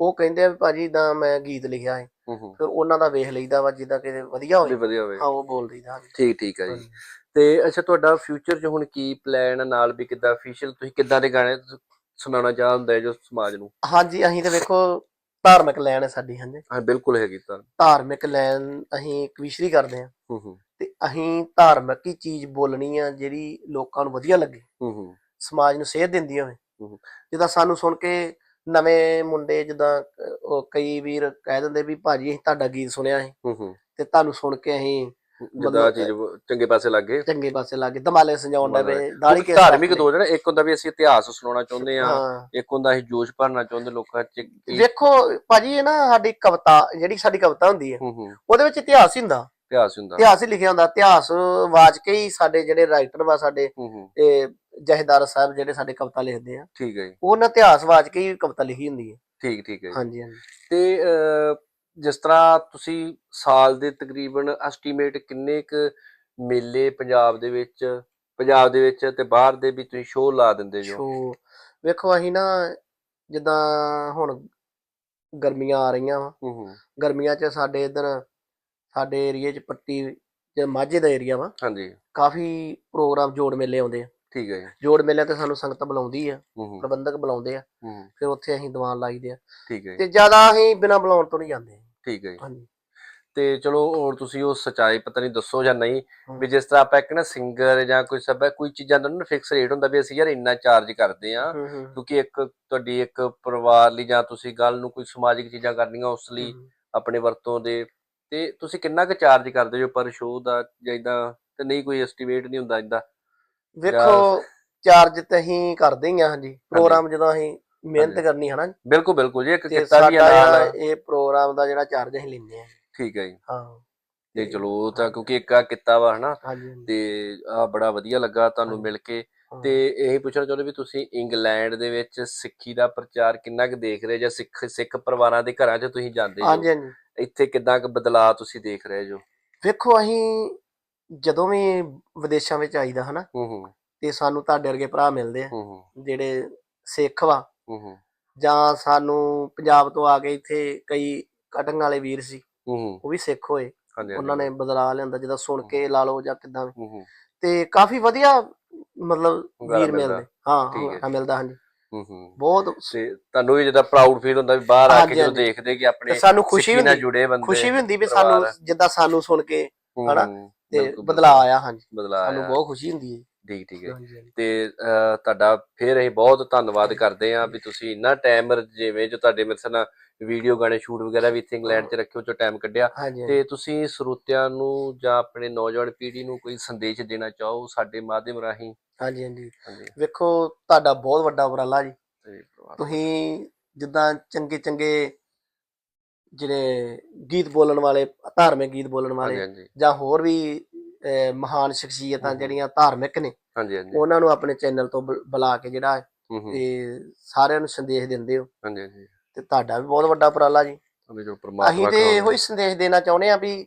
ਉਹ ਕਹਿੰਦੇ ਆ ਵੀ ਭਾਜੀ ਦਾ ਮੈਂ ਗੀਤ ਲਿਖਿਆ ਹੈ ਹੂੰ ਹੂੰ। ਫਿਰ ਉਹਨਾਂ ਦਾ ਵੇਖ ਲਈਦਾ ਵਾ ਜਿੱਦਾਂ ਕਿ ਵਧੀਆ ਹੋਵੇ। ਵਧੀਆ ਹੋਵੇ। ਹਾਂ ਉਹ ਬੋਲ ਦਈਦਾ। ਠੀਕ ਠੀਕ ਹੈ ਜੀ। ਤੇ ਅੱਛਾ ਤੁਹਾਡਾ ਫਿਊਚਰ 'ਚ ਹੁਣ ਕੀ ਪਲਾਨ ਨਾਲ ਵੀ ਕਿੱਦਾਂ ਅਫੀਸ਼ੀਅਲ ਤੁਸੀਂ ਕਿੱਦਾਂ ਦੇ ਗਾਣੇ ਸੁਣਾਉਣਾ ਚਾਹੁੰਦੇ ਜੋ ਸਮਾਜ ਨੂੰ? ਹਾਂਜੀ ਅਸੀਂ ਤਾਂ ਵੇਖੋ ਧਾਰਮਿਕ ਲੈਣ ਹੈ ਸਾਡੀ ਹਾਂਜੀ। ਹਾਂ ਬਿਲਕੁਲ ਹੈਗੀ ਤਾਂ। ਧਾਰਮਿਕ ਲੈਣ ਅਸੀਂ ਕਵਿਸ਼ਰੀ ਕਰਦੇ ਆ। ਹੂੰ ਹੂੰ। ਤੇ ਅਸੀਂ ਧਾਰਮਿਕ ਹੀ ਚੀਜ਼ ਬੋਲਣੀ ਆ ਜਿਹੜੀ ਲੋਕਾਂ ਨੂੰ ਵਧੀਆ ਲੱਗੇ। ਹੂੰ ਹੂੰ। ਸਮਾਜ ਨੂੰ ਸੇਧ ਦਿੰਦੀ ਹੋਵੇ। ਹੂੰ। ਜਿੱਦਾਂ ਸਾਨੂੰ ਸੁਣ ਕੇ ਨਵੇਂ ਮੁੰਡੇ ਜਿੱਦਾਂ ਅਹ, ਉਹ ਕਈ ਵੀਰ ਕਹਿ ਦਿੰਦੇ ਵੀ ਭਾਜੀ ਅਸੀਂ ਤੁਹਾਡਾ ਗੀਤ ਸੁਣਿਆ ਸੀ। ਹੂੰ ਹੂੰ। ਤੇ ਤੁਹਾਨੂੰ ਸੁਣ ਕੇ ਅਸੀਂ ਜਿੱਦਾਂ ਮਤਲਬ- ਚੀਜ਼ ਚੰਗੇ ਪਾਸੇ ਲੱਗੇ ਚੰਗੇ ਪਾਸੇ ਲੱਗੇ ਦਮਾਲੇ ਸੰਜਾਉਣ ਦਾ। ਦਾੜੀ ਕੇ ਧਾਰਮਿਕ ਦੋ ਜਿਹੜਾ ਇੱਕ ਹੁੰਦਾ ਵੀ ਅਸੀਂ ਇਤਿਹਾਸ ਸੁਣਾਉਣਾ ਚਾਹੁੰਦੇ ਆ ਹਾਂ। ਇੱਕ ਹੁੰਦਾ ਅਸੀਂ ਜੋਸ਼ ਭਰਨਾ ਚਾਹੁੰਦੇ ਲੋਕਾਂ 'ਚ। ਕਿ- ਵੇਖੋ ਭਾਜੀ ਇਹ ਨਾ ਸਾਡੀ ਕਵਿਤਾ ਜਿਹੜੀ ਸਾਡੀ ਕਵਿਤਾ ਹੁੰਦੀ ਹੈ ਹੂੰ ਹੂੰ। ਉਹਦੇ ਵਿੱਚ ਇਤਿਹਾਸ ਹੀ ਹੁੰਦਾ। ਇਤਿਹਾਸ ਹੁੰਦਾ। ਇਤਿਹਾਸ ਹੀ ਲਿਖਿਆ ਹੁੰਦਾ। ਇਤਿਹਾਸ ਵਾਚਕ ਹੀ ਸਾਡੇ ਜਿਹੜੇ ਰਾਈਟਰ ਵਾ ਸਾਡੇ ਇਹ ਜਹੇਦਾਰ ਸਾਹਿਬ ਜਿਹੜੇ ਸਾਡੇ ਕਵਿਤਾ ਲਿਖਦੇ ਆ ਠੀਕ ਹੈ ਜੀ। ਉਹਨਾਂ ਇਤਿਹਾਸ ਵਾਚਕ ਹੀ ਕਵਿਤਾ ਲਿਖੀ ਹੁੰਦੀ ਹੈ। ਠੀਕ ਠੀਕ ਹੈ ਹਾਂਜੀ ਹਾਂਜੀ। ਤੇ ਜਿਸ ਤਰ੍ਹਾਂ ਤੁਸੀਂ ਸਾਲ ਦੇ ਤਕਰੀਬਨ ਐਸਟੀਮੇਟ ਕਿੰਨੇ ਕ ਮੇਲੇ ਪੰਜਾਬ ਦੇ ਵਿੱਚ ਪੰਜਾਬ ਦੇ ਵਿੱਚ ਤੇ ਬਾਹਰ ਦੇ ਵੀ ਤੁਸੀਂ ਸ਼ੋਅ ਲਾ ਦਿੰਦੇ ਜੋ ਸੋ ਵੇਖੋ ਅਸੀਂ ਨਾ ਜਿੱਦਾਂ ਹੁਣ ਗਰਮੀਆਂ ਆ ਰਹੀਆਂ ਵਾ। ਹੂੰ ਹੂੰ। ਗਰਮੀਆਂ 'ਚ ਸਾਡੇ ਇਧਰ ਸਾਡੇ ਏਰੀਏ 'ਚ ਪੱਟੀ ਜੇ ਮਾਝੇ ਦਾ ਏਰੀਆ ਵਾ ਹਾਂਜੀ। ਕਾਫੀ ਪ੍ਰੋਗਰਾਮ ਜੋੜ ਮੇਲੇ ਆਉਂਦੇ ਆ। ਠੀਕ ਹੈ ਜੀ। ਜੋੜ ਮੇਲੇ ਤੇ ਸਾਨੂੰ ਸੰਗਤ ਬੁਲਾਉਂਦੀ ਆ ਪ੍ਰਬੰਧਕ ਬੁਲਾਉਂਦੇ ਆ ਫਿਰ ਉੱਥੇ ਅਸੀਂ ਦੀਵਾਨ ਲਾਈਦੇ ਆ। ਠੀਕ ਹੈ ਤੇ ਜ਼ਿਆਦਾ ਅਸੀਂ ਬਿਨਾਂ ਬੁਲਾਉਣ ਤੋਂ ਨਹੀਂ ਜਾਂਦੇ। ਠੀਕ ਹੈ ਹਾਂਜੀ। ਤੇ ਚਲੋ ਹੋਰ ਤੁਸੀਂ ਉਹ ਸਚਾਈ ਪਤਾ ਨਹੀਂ ਦੱਸੋ ਜਾਂ ਨਹੀਂ। ਵੀ ਜਿਸ ਤਰ੍ਹਾਂ ਆਪਾਂ ਇੱਕ ਨਾ ਸਿੰਗਰ ਜਾਂ ਕੋਈ ਸਭ ਕੋਈ ਚੀਜ਼ਾਂ ਦਾ ਨਾ ਫਿਕਸ ਰੇਟ ਹੁੰਦਾ ਵੀ ਅਸੀਂ ਯਾਰ ਇੰਨਾ ਚਾਰਜ ਕਰਦੇ ਆ ਕਿਉਂਕਿ ਇੱਕ ਤੁਹਾਡੀ ਇੱਕ ਪਰਿਵਾਰ ਲਈ ਜਾਂ ਤੁਸੀਂ ਗੱਲ ਨੂੰ ਕੋਈ ਸਮਾਜਿਕ ਚੀਜ਼ਾਂ ਕਰਨੀਆਂ ਉਸ ਲਈ। ਆਪਣੇ ਵਰਤੋਂ ਦੇ ਤੇ ਤੁਸੀਂ ਕਿੰਨਾ ਕੁ ਚਾਰਜ ਕਰਦੇ ਹੋ ਪਰ ਸ਼ੋਅ ਦਾ ਜਾਂ ਇਦਾਂ ਤੇ ਨਹੀਂ ਕੋਈ ਐਸਟੀਮੇਟ ਨਹੀਂ ਹੁੰਦਾ ਇਦਾਂ ਵੇਖੋ ਚਾਰਜ ਤੇ ਅਸੀਂ ਕਰਦੇ ਹੀ ਆ ਹਾਂਜੀ। ਪ੍ਰੋਗਰਾਮ ਜਦੋਂ ਅਸੀਂ ਮਿਹਨਤ ਹਾਂਜੀ। ਕਰਨੀ ਹਨਾ ਬਿਲਕੁਲ ਬਿਲਕੁਲ ਜੀ ਇੱਕ ਕਿੱਤਾ ਵੀ ਨਾਲ। ਇਹ ਪ੍ਰੋਗਰਾਮ ਦਾ ਜਿਹੜਾ ਚਾਰਜ ਅਸੀਂ ਲੈਂਦੇ ਆ ਠੀਕ ਹੈ ਜੀ। ਹਾਂ। ਤੇ ਚਲੋ ਤਾਂ ਕਿਉਂਕਿ ਇੱਕ ਆ ਕਿੱਤਾ ਵਾ ਹਨਾ? ਹਾਂਜੀ ਹਾਂਜੀ। ਤੇ ਆ ਬੜਾ ਵਧੀਆ ਲੱਗਾ ਤੁਹਾਨੂੰ ਹਾਂਜੀ। ਮਿਲ ਕੇ। ਹਾਂ। ਤੇ ਇਹ ਪੁੱਛਣਾ ਚਾਹੁੰਦੇ ਵੀ ਤੁਸੀਂ ਇੰਗਲੈਂਡ ਦੇ ਵਿੱਚ ਸਿੱਖੀ ਦਾ ਪ੍ਰਚਾਰ ਕਿੰਨਾ ਕੁ ਦੇਖ ਰਹੇ ਜਾਂ ਸਿੱਖ ਸਿੱਖ ਪਰਿਵਾਰਾਂ ਦੇ ਘਰਾਂ 'ਚ ਤੁਸੀਂ ਜਾਂਦੇ ਹਾਂਜੀ ਹੋ ਹਾਂਜੀ। ਇੱਥੇ ਕਿੰਨਾ ਕੁ ਬਦਲਾਅ ਤੁਸੀਂ ਦੇਖ ਰਹੇ ਜੋ? ਵੇਖੋ ਅਸੀਂ ਜਦੋਂ ਵੀ ਵਿਦੇਸ਼ਾਂ ਵਿੱਚ ਆਈਦਾ ਹਨਾ ਹੂੰ ਹੂੰ। ਤੇ ਸਾਨੂੰ ਤੁਹਾਡੇ ਵਰਗੇ ਭਰਾ ਮਿਲਦੇ ਆ ਹੂੰ ਹੂੰ। ਜਿਹੜੇ ਸਿੱਖ ਵਾ। ਹੂੰ ਹੂੰ। ਜਾਂ ਸਾਨੂੰ ਪੰਜਾਬ ਤੋਂ ਆ ਕੇ ਇੱਥੇ ਕਈ ਕਟਿੰਗ ਵਾਲੇ ਵੀਰ ਸੀ ਹੂੰ ਹੂੰ। ਉਹ ਵੀ ਸਿੱਖ ਹੋਏ। ਹਾਂਜੀ ਉਹਨਾਂ ਨੇ ਬਦਲਾ ਲਿਆਂਦਾ ਜਦੋਂ ਸੁਣ ਕੇ ਲਾ ਲਓ ਜਾਂ ਕਿਦਾਂ ਹੂੰ ਹੂੰ। ਤੇ ਕਾਫੀ ਵਧੀਆ ਮਤਲਬ ਵੀਰ ਮਿਲਦਾ। ਮਿਲਦੇ। ਹਾਂ ਠੀਕ ਹੈ ਹੁੰਗਾਰਾ ਮਿਲਦਾ ਹਾਂਜੀ। ਹੂੰ ਹੂੰ ਬਹੁਤ ਤੇ ਤੁਹਾਨੂੰ ਵੀ ਜਿੱਦਾਂ ਪ੍ਰਾਊਡ ਫੀਲ ਹੁੰਦਾ ਵੀ ਬਾਹਰ ਆ ਕੇ ਹਾਂਜੀ, ਜਦੋਂ ਹਾਂਜੀ। ਦੇਖਦੇ ਕਿ ਆਪਣੇ ਤੇ ਸਾਨੂੰ ਖੁਸ਼ੀ ਸਿੱਖੀ ਨਾਲ ਹੁੰਦੀ ਜੁੜੇ ਬੰਦੇ ਖੁਸ਼ੀ ਵੀ ਹੁੰਦੀ ਵੀ ਸਾਨੂੰ। ਜਿੱਦਾਂ ਸਾਨੂੰ ਸੁਣ ਕੇ ਹੂੰ, ਹਨਾ? ਹੂੰ, ਤੇ ਬਿਲਕੁਲ, ਬਦਲਾਅ ਆਇਆ ਹਾਂਜੀ ਬਦਲਾਅ ਸਾਨੂੰ ਆਇਆ। ਬਹੁਤ ਖੁਸ਼ੀ ਹੁੰਦੀ ਹੈ ਠੀਕ ਠੀਕ ਹੈ ਹਾਂਜੀ, ਹਾਂਜੀ। ਤੇ ਅਹ, ਤੁਹਾਡਾ ਫਿਰ ਅਸੀਂ ਬਹੁਤ ਧੰਨਵਾਦ ਕਰਦੇ ਹਾਂ ਵੀ ਤੁਸੀਂ ਇੰਨਾ ਟਾਈਮ ਜਿਵੇਂ ਜੋ ਤੁਹਾਡੇ ਮੇਰੇ ਨਾਲ ਵੀਡੀਓ ਗਾਣੇ ਸ਼ੂਟ ਵਗੈਰਾ ਵੀ ਇੱਥੇ ਇੰਗਲੈਂਡ 'ਚ ਰੱਖਿਓ ਜੋ ਟਾਈਮ ਕੱਢਿਆ ਹਾਂਜੀ ਤੇ ਤੁਸੀਂ ਸਰੋਤਿਆਂ ਨੂੰ ਜਾਂ ਆਪਣੇ ਨੌਜਵਾਨ ਪੀੜ੍ਹੀ ਨੂੰ ਕੋਈ ਸੰਦੇਸ਼ ਦੇਣਾ ਚਾਹੋ ਸਾਡੇ ਮਾਧਿਅਮ ਰਾਹੀਂ ਹਾਂਜੀ ਹਾਂਜੀ। ਹਾਂਜੀ। ਵੇਖੋ ਤੁਹਾਡਾ ਬਹੁਤ ਵੱਡਾ ਉਪਰਾਲਾ ਜੀ। ਤੇ ਪਰਿਵਾਰ- ਤੁਸੀਂ ਜਿੱਦਾਂ ਚੰਗੇ ਚੰਗੇ ਜਿਹੜੇ ਗੀਤ ਬੋਲਣ ਵਾਲੇ ਧਾਰਮਿਕ ਗੀਤ ਬੋਲਣ ਹਾਂਜੀ ਵਾਲੇ ਹਾਂਜੀ ਜਾਂ ਹੋਰ ਵੀ ਅਹ, ਮਹਾਨ ਸ਼ਖਸੀਅਤਾਂ। ਜਿਹੜੀਆਂ ਧਾਰਮਿਕ ਨੇ ਹਾਂਜੀ ਹਾਂਜੀ। ਉਹਨਾਂ ਨੂੰ ਆਪਣੇ ਚੈਨਲ ਤੋਂ ਬੁ- ਬੁਲਾ ਕੇ ਜਿਹੜਾ ਹੈ, ਹੂੰ ਹੂੰ। ਤੇ ਸਾਰਿਆਂ ਨੂੰ ਸੰਦੇਸ਼ ਦਿੰਦੇ ਹੋ। ਹਾਂਜੀ ਹਾਂਜੀ। ਤੇ ਤੁਹਾਡਾ ਵੀ ਬਹੁਤ ਵੱਡਾ ਉਪਰਾਲਾ ਜੀ। ਅਬੇ ਜੋ ਪ੍ਰਮਾਤਮਾ ਅਸੀਂ ਤੇ ਇਹੋ ਹੀ ਸੰਦੇਸ਼ ਦੇਣਾ ਚਾਹੁੰਦੇ ਆ ਵੀ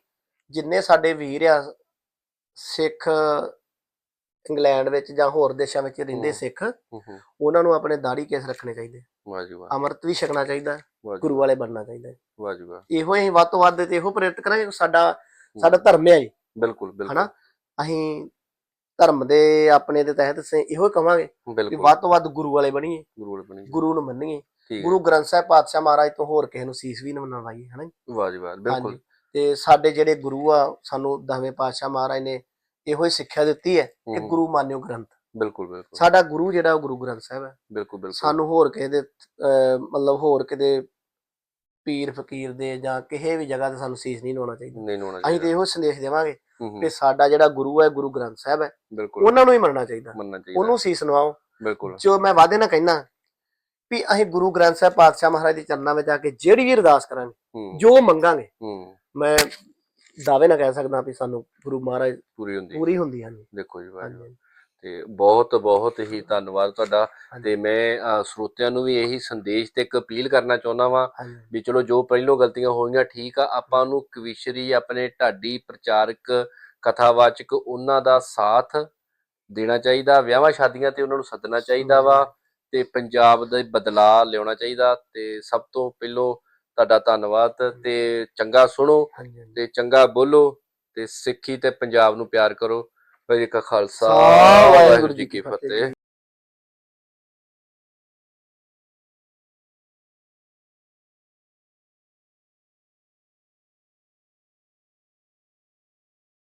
ਜਿੰਨੇ ਸਾਡੇ ਵੀਰ ਆ ਸਿੱਖ ਇੰਗਲੈਂਡ ਵਿੱਚ ਜਾਂ ਹੋਰ ਦੇਸ਼ਾਂ ਵਿੱਚ ਰਹਿੰਦੇ। ਸਿੱਖ ਉਹਨਾਂ ਨੂੰ ਆਪਣੇ ਦਾੜੀ ਕੇਸ ਰੱਖਣੇ ਚਾਹੀਦੇ। ਵਾਹ ਜੀ ਵਾਹ। ਅੰਮ੍ਰਿਤ ਵੀ ਛਕਣਾ ਚਾਹੀਦਾ ਗੁਰੂ ਵਾਲੇ ਬਣਨਾ ਚਾਹੀਦਾ। ਵਾਹ ਜੀ ਵਾਹ। ਇਹੋ ਹੀ ਵੱਧ ਤੋਂ ਵੱਧ ਤੇ ਇਹੋ ਪ੍ਰੇਰਿਤ ਕਰਾਂਗੇ ਸਾਡਾ ਸਾਡਾ ਧਰਮ ਹੈ ਜੀ ਬਿਲਕੁਲ ਬਿਲਕੁਲ। ਹਨਾ? ਅਸੀਂ ਧਰਮ ਦੇ ਆਪਣੇ ਦੇ ਤਹਿਤ ਅਸੀਂ ਇਹੋ ਹੀ ਕਵਾਂਗੇ ਬਿਲਕੁਲ। ਵੱਧ ਤੋਂ ਵੱਧ ਗੁਰੂ ਵਾਲੇ ਬਣੀਏ ਗੁਰੂ ਵਾਲੇ ਬਣੀ ਗੁਰੂ ਨੂੰ ਮੰਨੀਏ। ਗੁਰੂ ਗ੍ਰੰਥ ਸਾਹਿਬ ਪਾਤਸ਼ਾਹ ਮਹਾਰਾਜ ਤੋਂ ਹੋਰ ਕਿਸੇ ਨੂੰ ਸੀਸ ਵੀ ਨਾ ਨਵਾਈਏ ਹਨਾ? ਵਾਹ ਜੀ ਵਾਹ ਬਿਲਕੁਲ। ਤੇ ਸਾਡੇ ਜਿਹੜੇ ਗੁਰੂ ਆ ਸਾਨੂੰ ਦਸਵੇਂ ਪਾਤਸ਼ਾਹ ਮਹਾਰਾਜ ਨੇ ਇਹੋ ਹੀ ਸਿੱਖਿਆ ਦਿੱਤੀ ਹੈ ਕਿ ਗੁਰੂ ਮਾਨਿਓ ਗ੍ਰੰਥ। ਬਿਲਕੁਲ ਬਿਲਕੁਲ। ਸਾਡਾ ਗੁਰੂ ਜਿਹੜਾ ਉਹ ਗੁਰੂ ਗ੍ਰੰਥ ਸਾਹਿਬ ਹੈ। ਬਿਲਕੁਲ ਬਿਲਕੁਲ। ਸਾਨੂੰ ਹੋਰ ਕਿਸੇ ਦੇ ਮਤਲਬ ਹੋਰ ਕਿਤੇ ਪੀਰ ਫਕੀਰ ਦੇ ਜਾਂ ਕਿਸੇ ਵੀ ਜਗ੍ਹਾ ਤੇ ਸਾਨੂੰ ਸੀਸ ਨਹੀਂ ਨਵਾਉਣਾ ਚਾਹੀਦਾ। ਨਹੀਂ ਹੋਣਾ ਅਸੀਂ ਤੇ ਇਹੋ ਸੰਦੇਸ਼ ਦੇਵਾਂਗੇ ਕਿ ਸਾਡਾ ਜਿਹੜਾ ਗੁਰੂ ਹੈ ਗੁਰੂ ਗ੍ਰੰਥ ਸਾਹਿਬ ਹੈ ਉਹਨਾਂ ਨੂੰ ਹੀ ਮੰਨਣਾ ਚਾਹੀਦਾ। ਉਹਨੂੰ ਸੀਸ ਨਵਾਓ। ਬਿਲਕੁਲ। ਜੋ ਮੈਂ ਵਾਅਦੇ ਨਾਲ ਕਹਿਣਾ ਵੀ ਅਸੀਂ ਗੁਰੂ ਗ੍ਰੰਥ ਸਾਹਿਬ ਪਾਤਸ਼ਾਹ ਮਹਾਰਾਜ ਦੇ ਚਰਨਾਂ ਵਿੱਚ ਜਾ ਕੇ ਜਿਹੜੀ ਵੀ ਅਰਦਾਸ ਕਰਾਂਗੇ ਜੋ ਮੰਗਾਂਗੇ ਮੈਂ ਦਾਅਵੇ ਨਾਲ ਕਹਿ ਸਕਦਾ ਵੀ ਸਾਨੂੰ ਗੁਰੂ ਮਹਾਰਾਜ ਪੂਰੀ ਹੁੰਦੀ ਪੂਰੀ ਹੁੰਦੀ ਹਨ ਦੇਖੋ ਜੀ ਵਾਹ ਜੀ ਵਾਹ। ਹਾਂਜੀ। ਤੇ ਬਹੁਤ ਬਹੁਤ ਹੀ ਧੰਨਵਾਦ ਤੁਹਾਡਾ। ਤੇ ਮੈਂ ਸਰੋਤਿਆਂ ਨੂੰ ਵੀ ਇਹੀ ਸੰਦੇਸ਼ ਤੇ ਇੱਕ ਅਪੀਲ ਕਰਨਾ ਚਾਹੁੰਦਾ ਵਾਂ ਵੀ ਚਲੋ ਜੋ ਪਹਿਲੋਂ ਗਲਤੀਆਂ ਹੋਈਆਂ ਠੀਕ ਆ ਆਪਾਂ ਨੂੰ ਕਵਿਸ਼ਰੀ ਆਪਣੇ ਢਾਡੀ ਪ੍ਰਚਾਰਕ ਕਥਾਵਾਚਕ ਉਹਨਾਂ ਦਾ ਸਾਥ ਦੇਣਾ ਚਾਹੀਦਾ ਵਿਆਹਾਂ ਸ਼ਾਦੀਆਂ ਤੇ ਉਹਨਾਂ ਨੂੰ ਸੱਦਣਾ ਚਾਹੀਦਾ ਵਾ ਤੇ ਪੰਜਾਬ ਦਾ ਬਦਲਾਅ ਲਿਆਉਣਾ ਚਾਹੀਦਾ ਤੇ ਸਭ ਤੋਂ ਪਹਿਲੋਂ ਤੁਹਾਡਾ ਧੰਨਵਾਦ ਤੇ ਚੰਗਾ ਸੁਣੋ। ਤੇ ਚੰਗਾ ਬੋਲੋ ਤੇ ਸਿੱਖੀ ਤੇ ਪੰਜਾਬ ਨੂੰ ਪਿਆਰ ਕਰੋ ਵਾਹਿਗੁਰੂ ਜੀ ਕੀ ਫਤਿਹ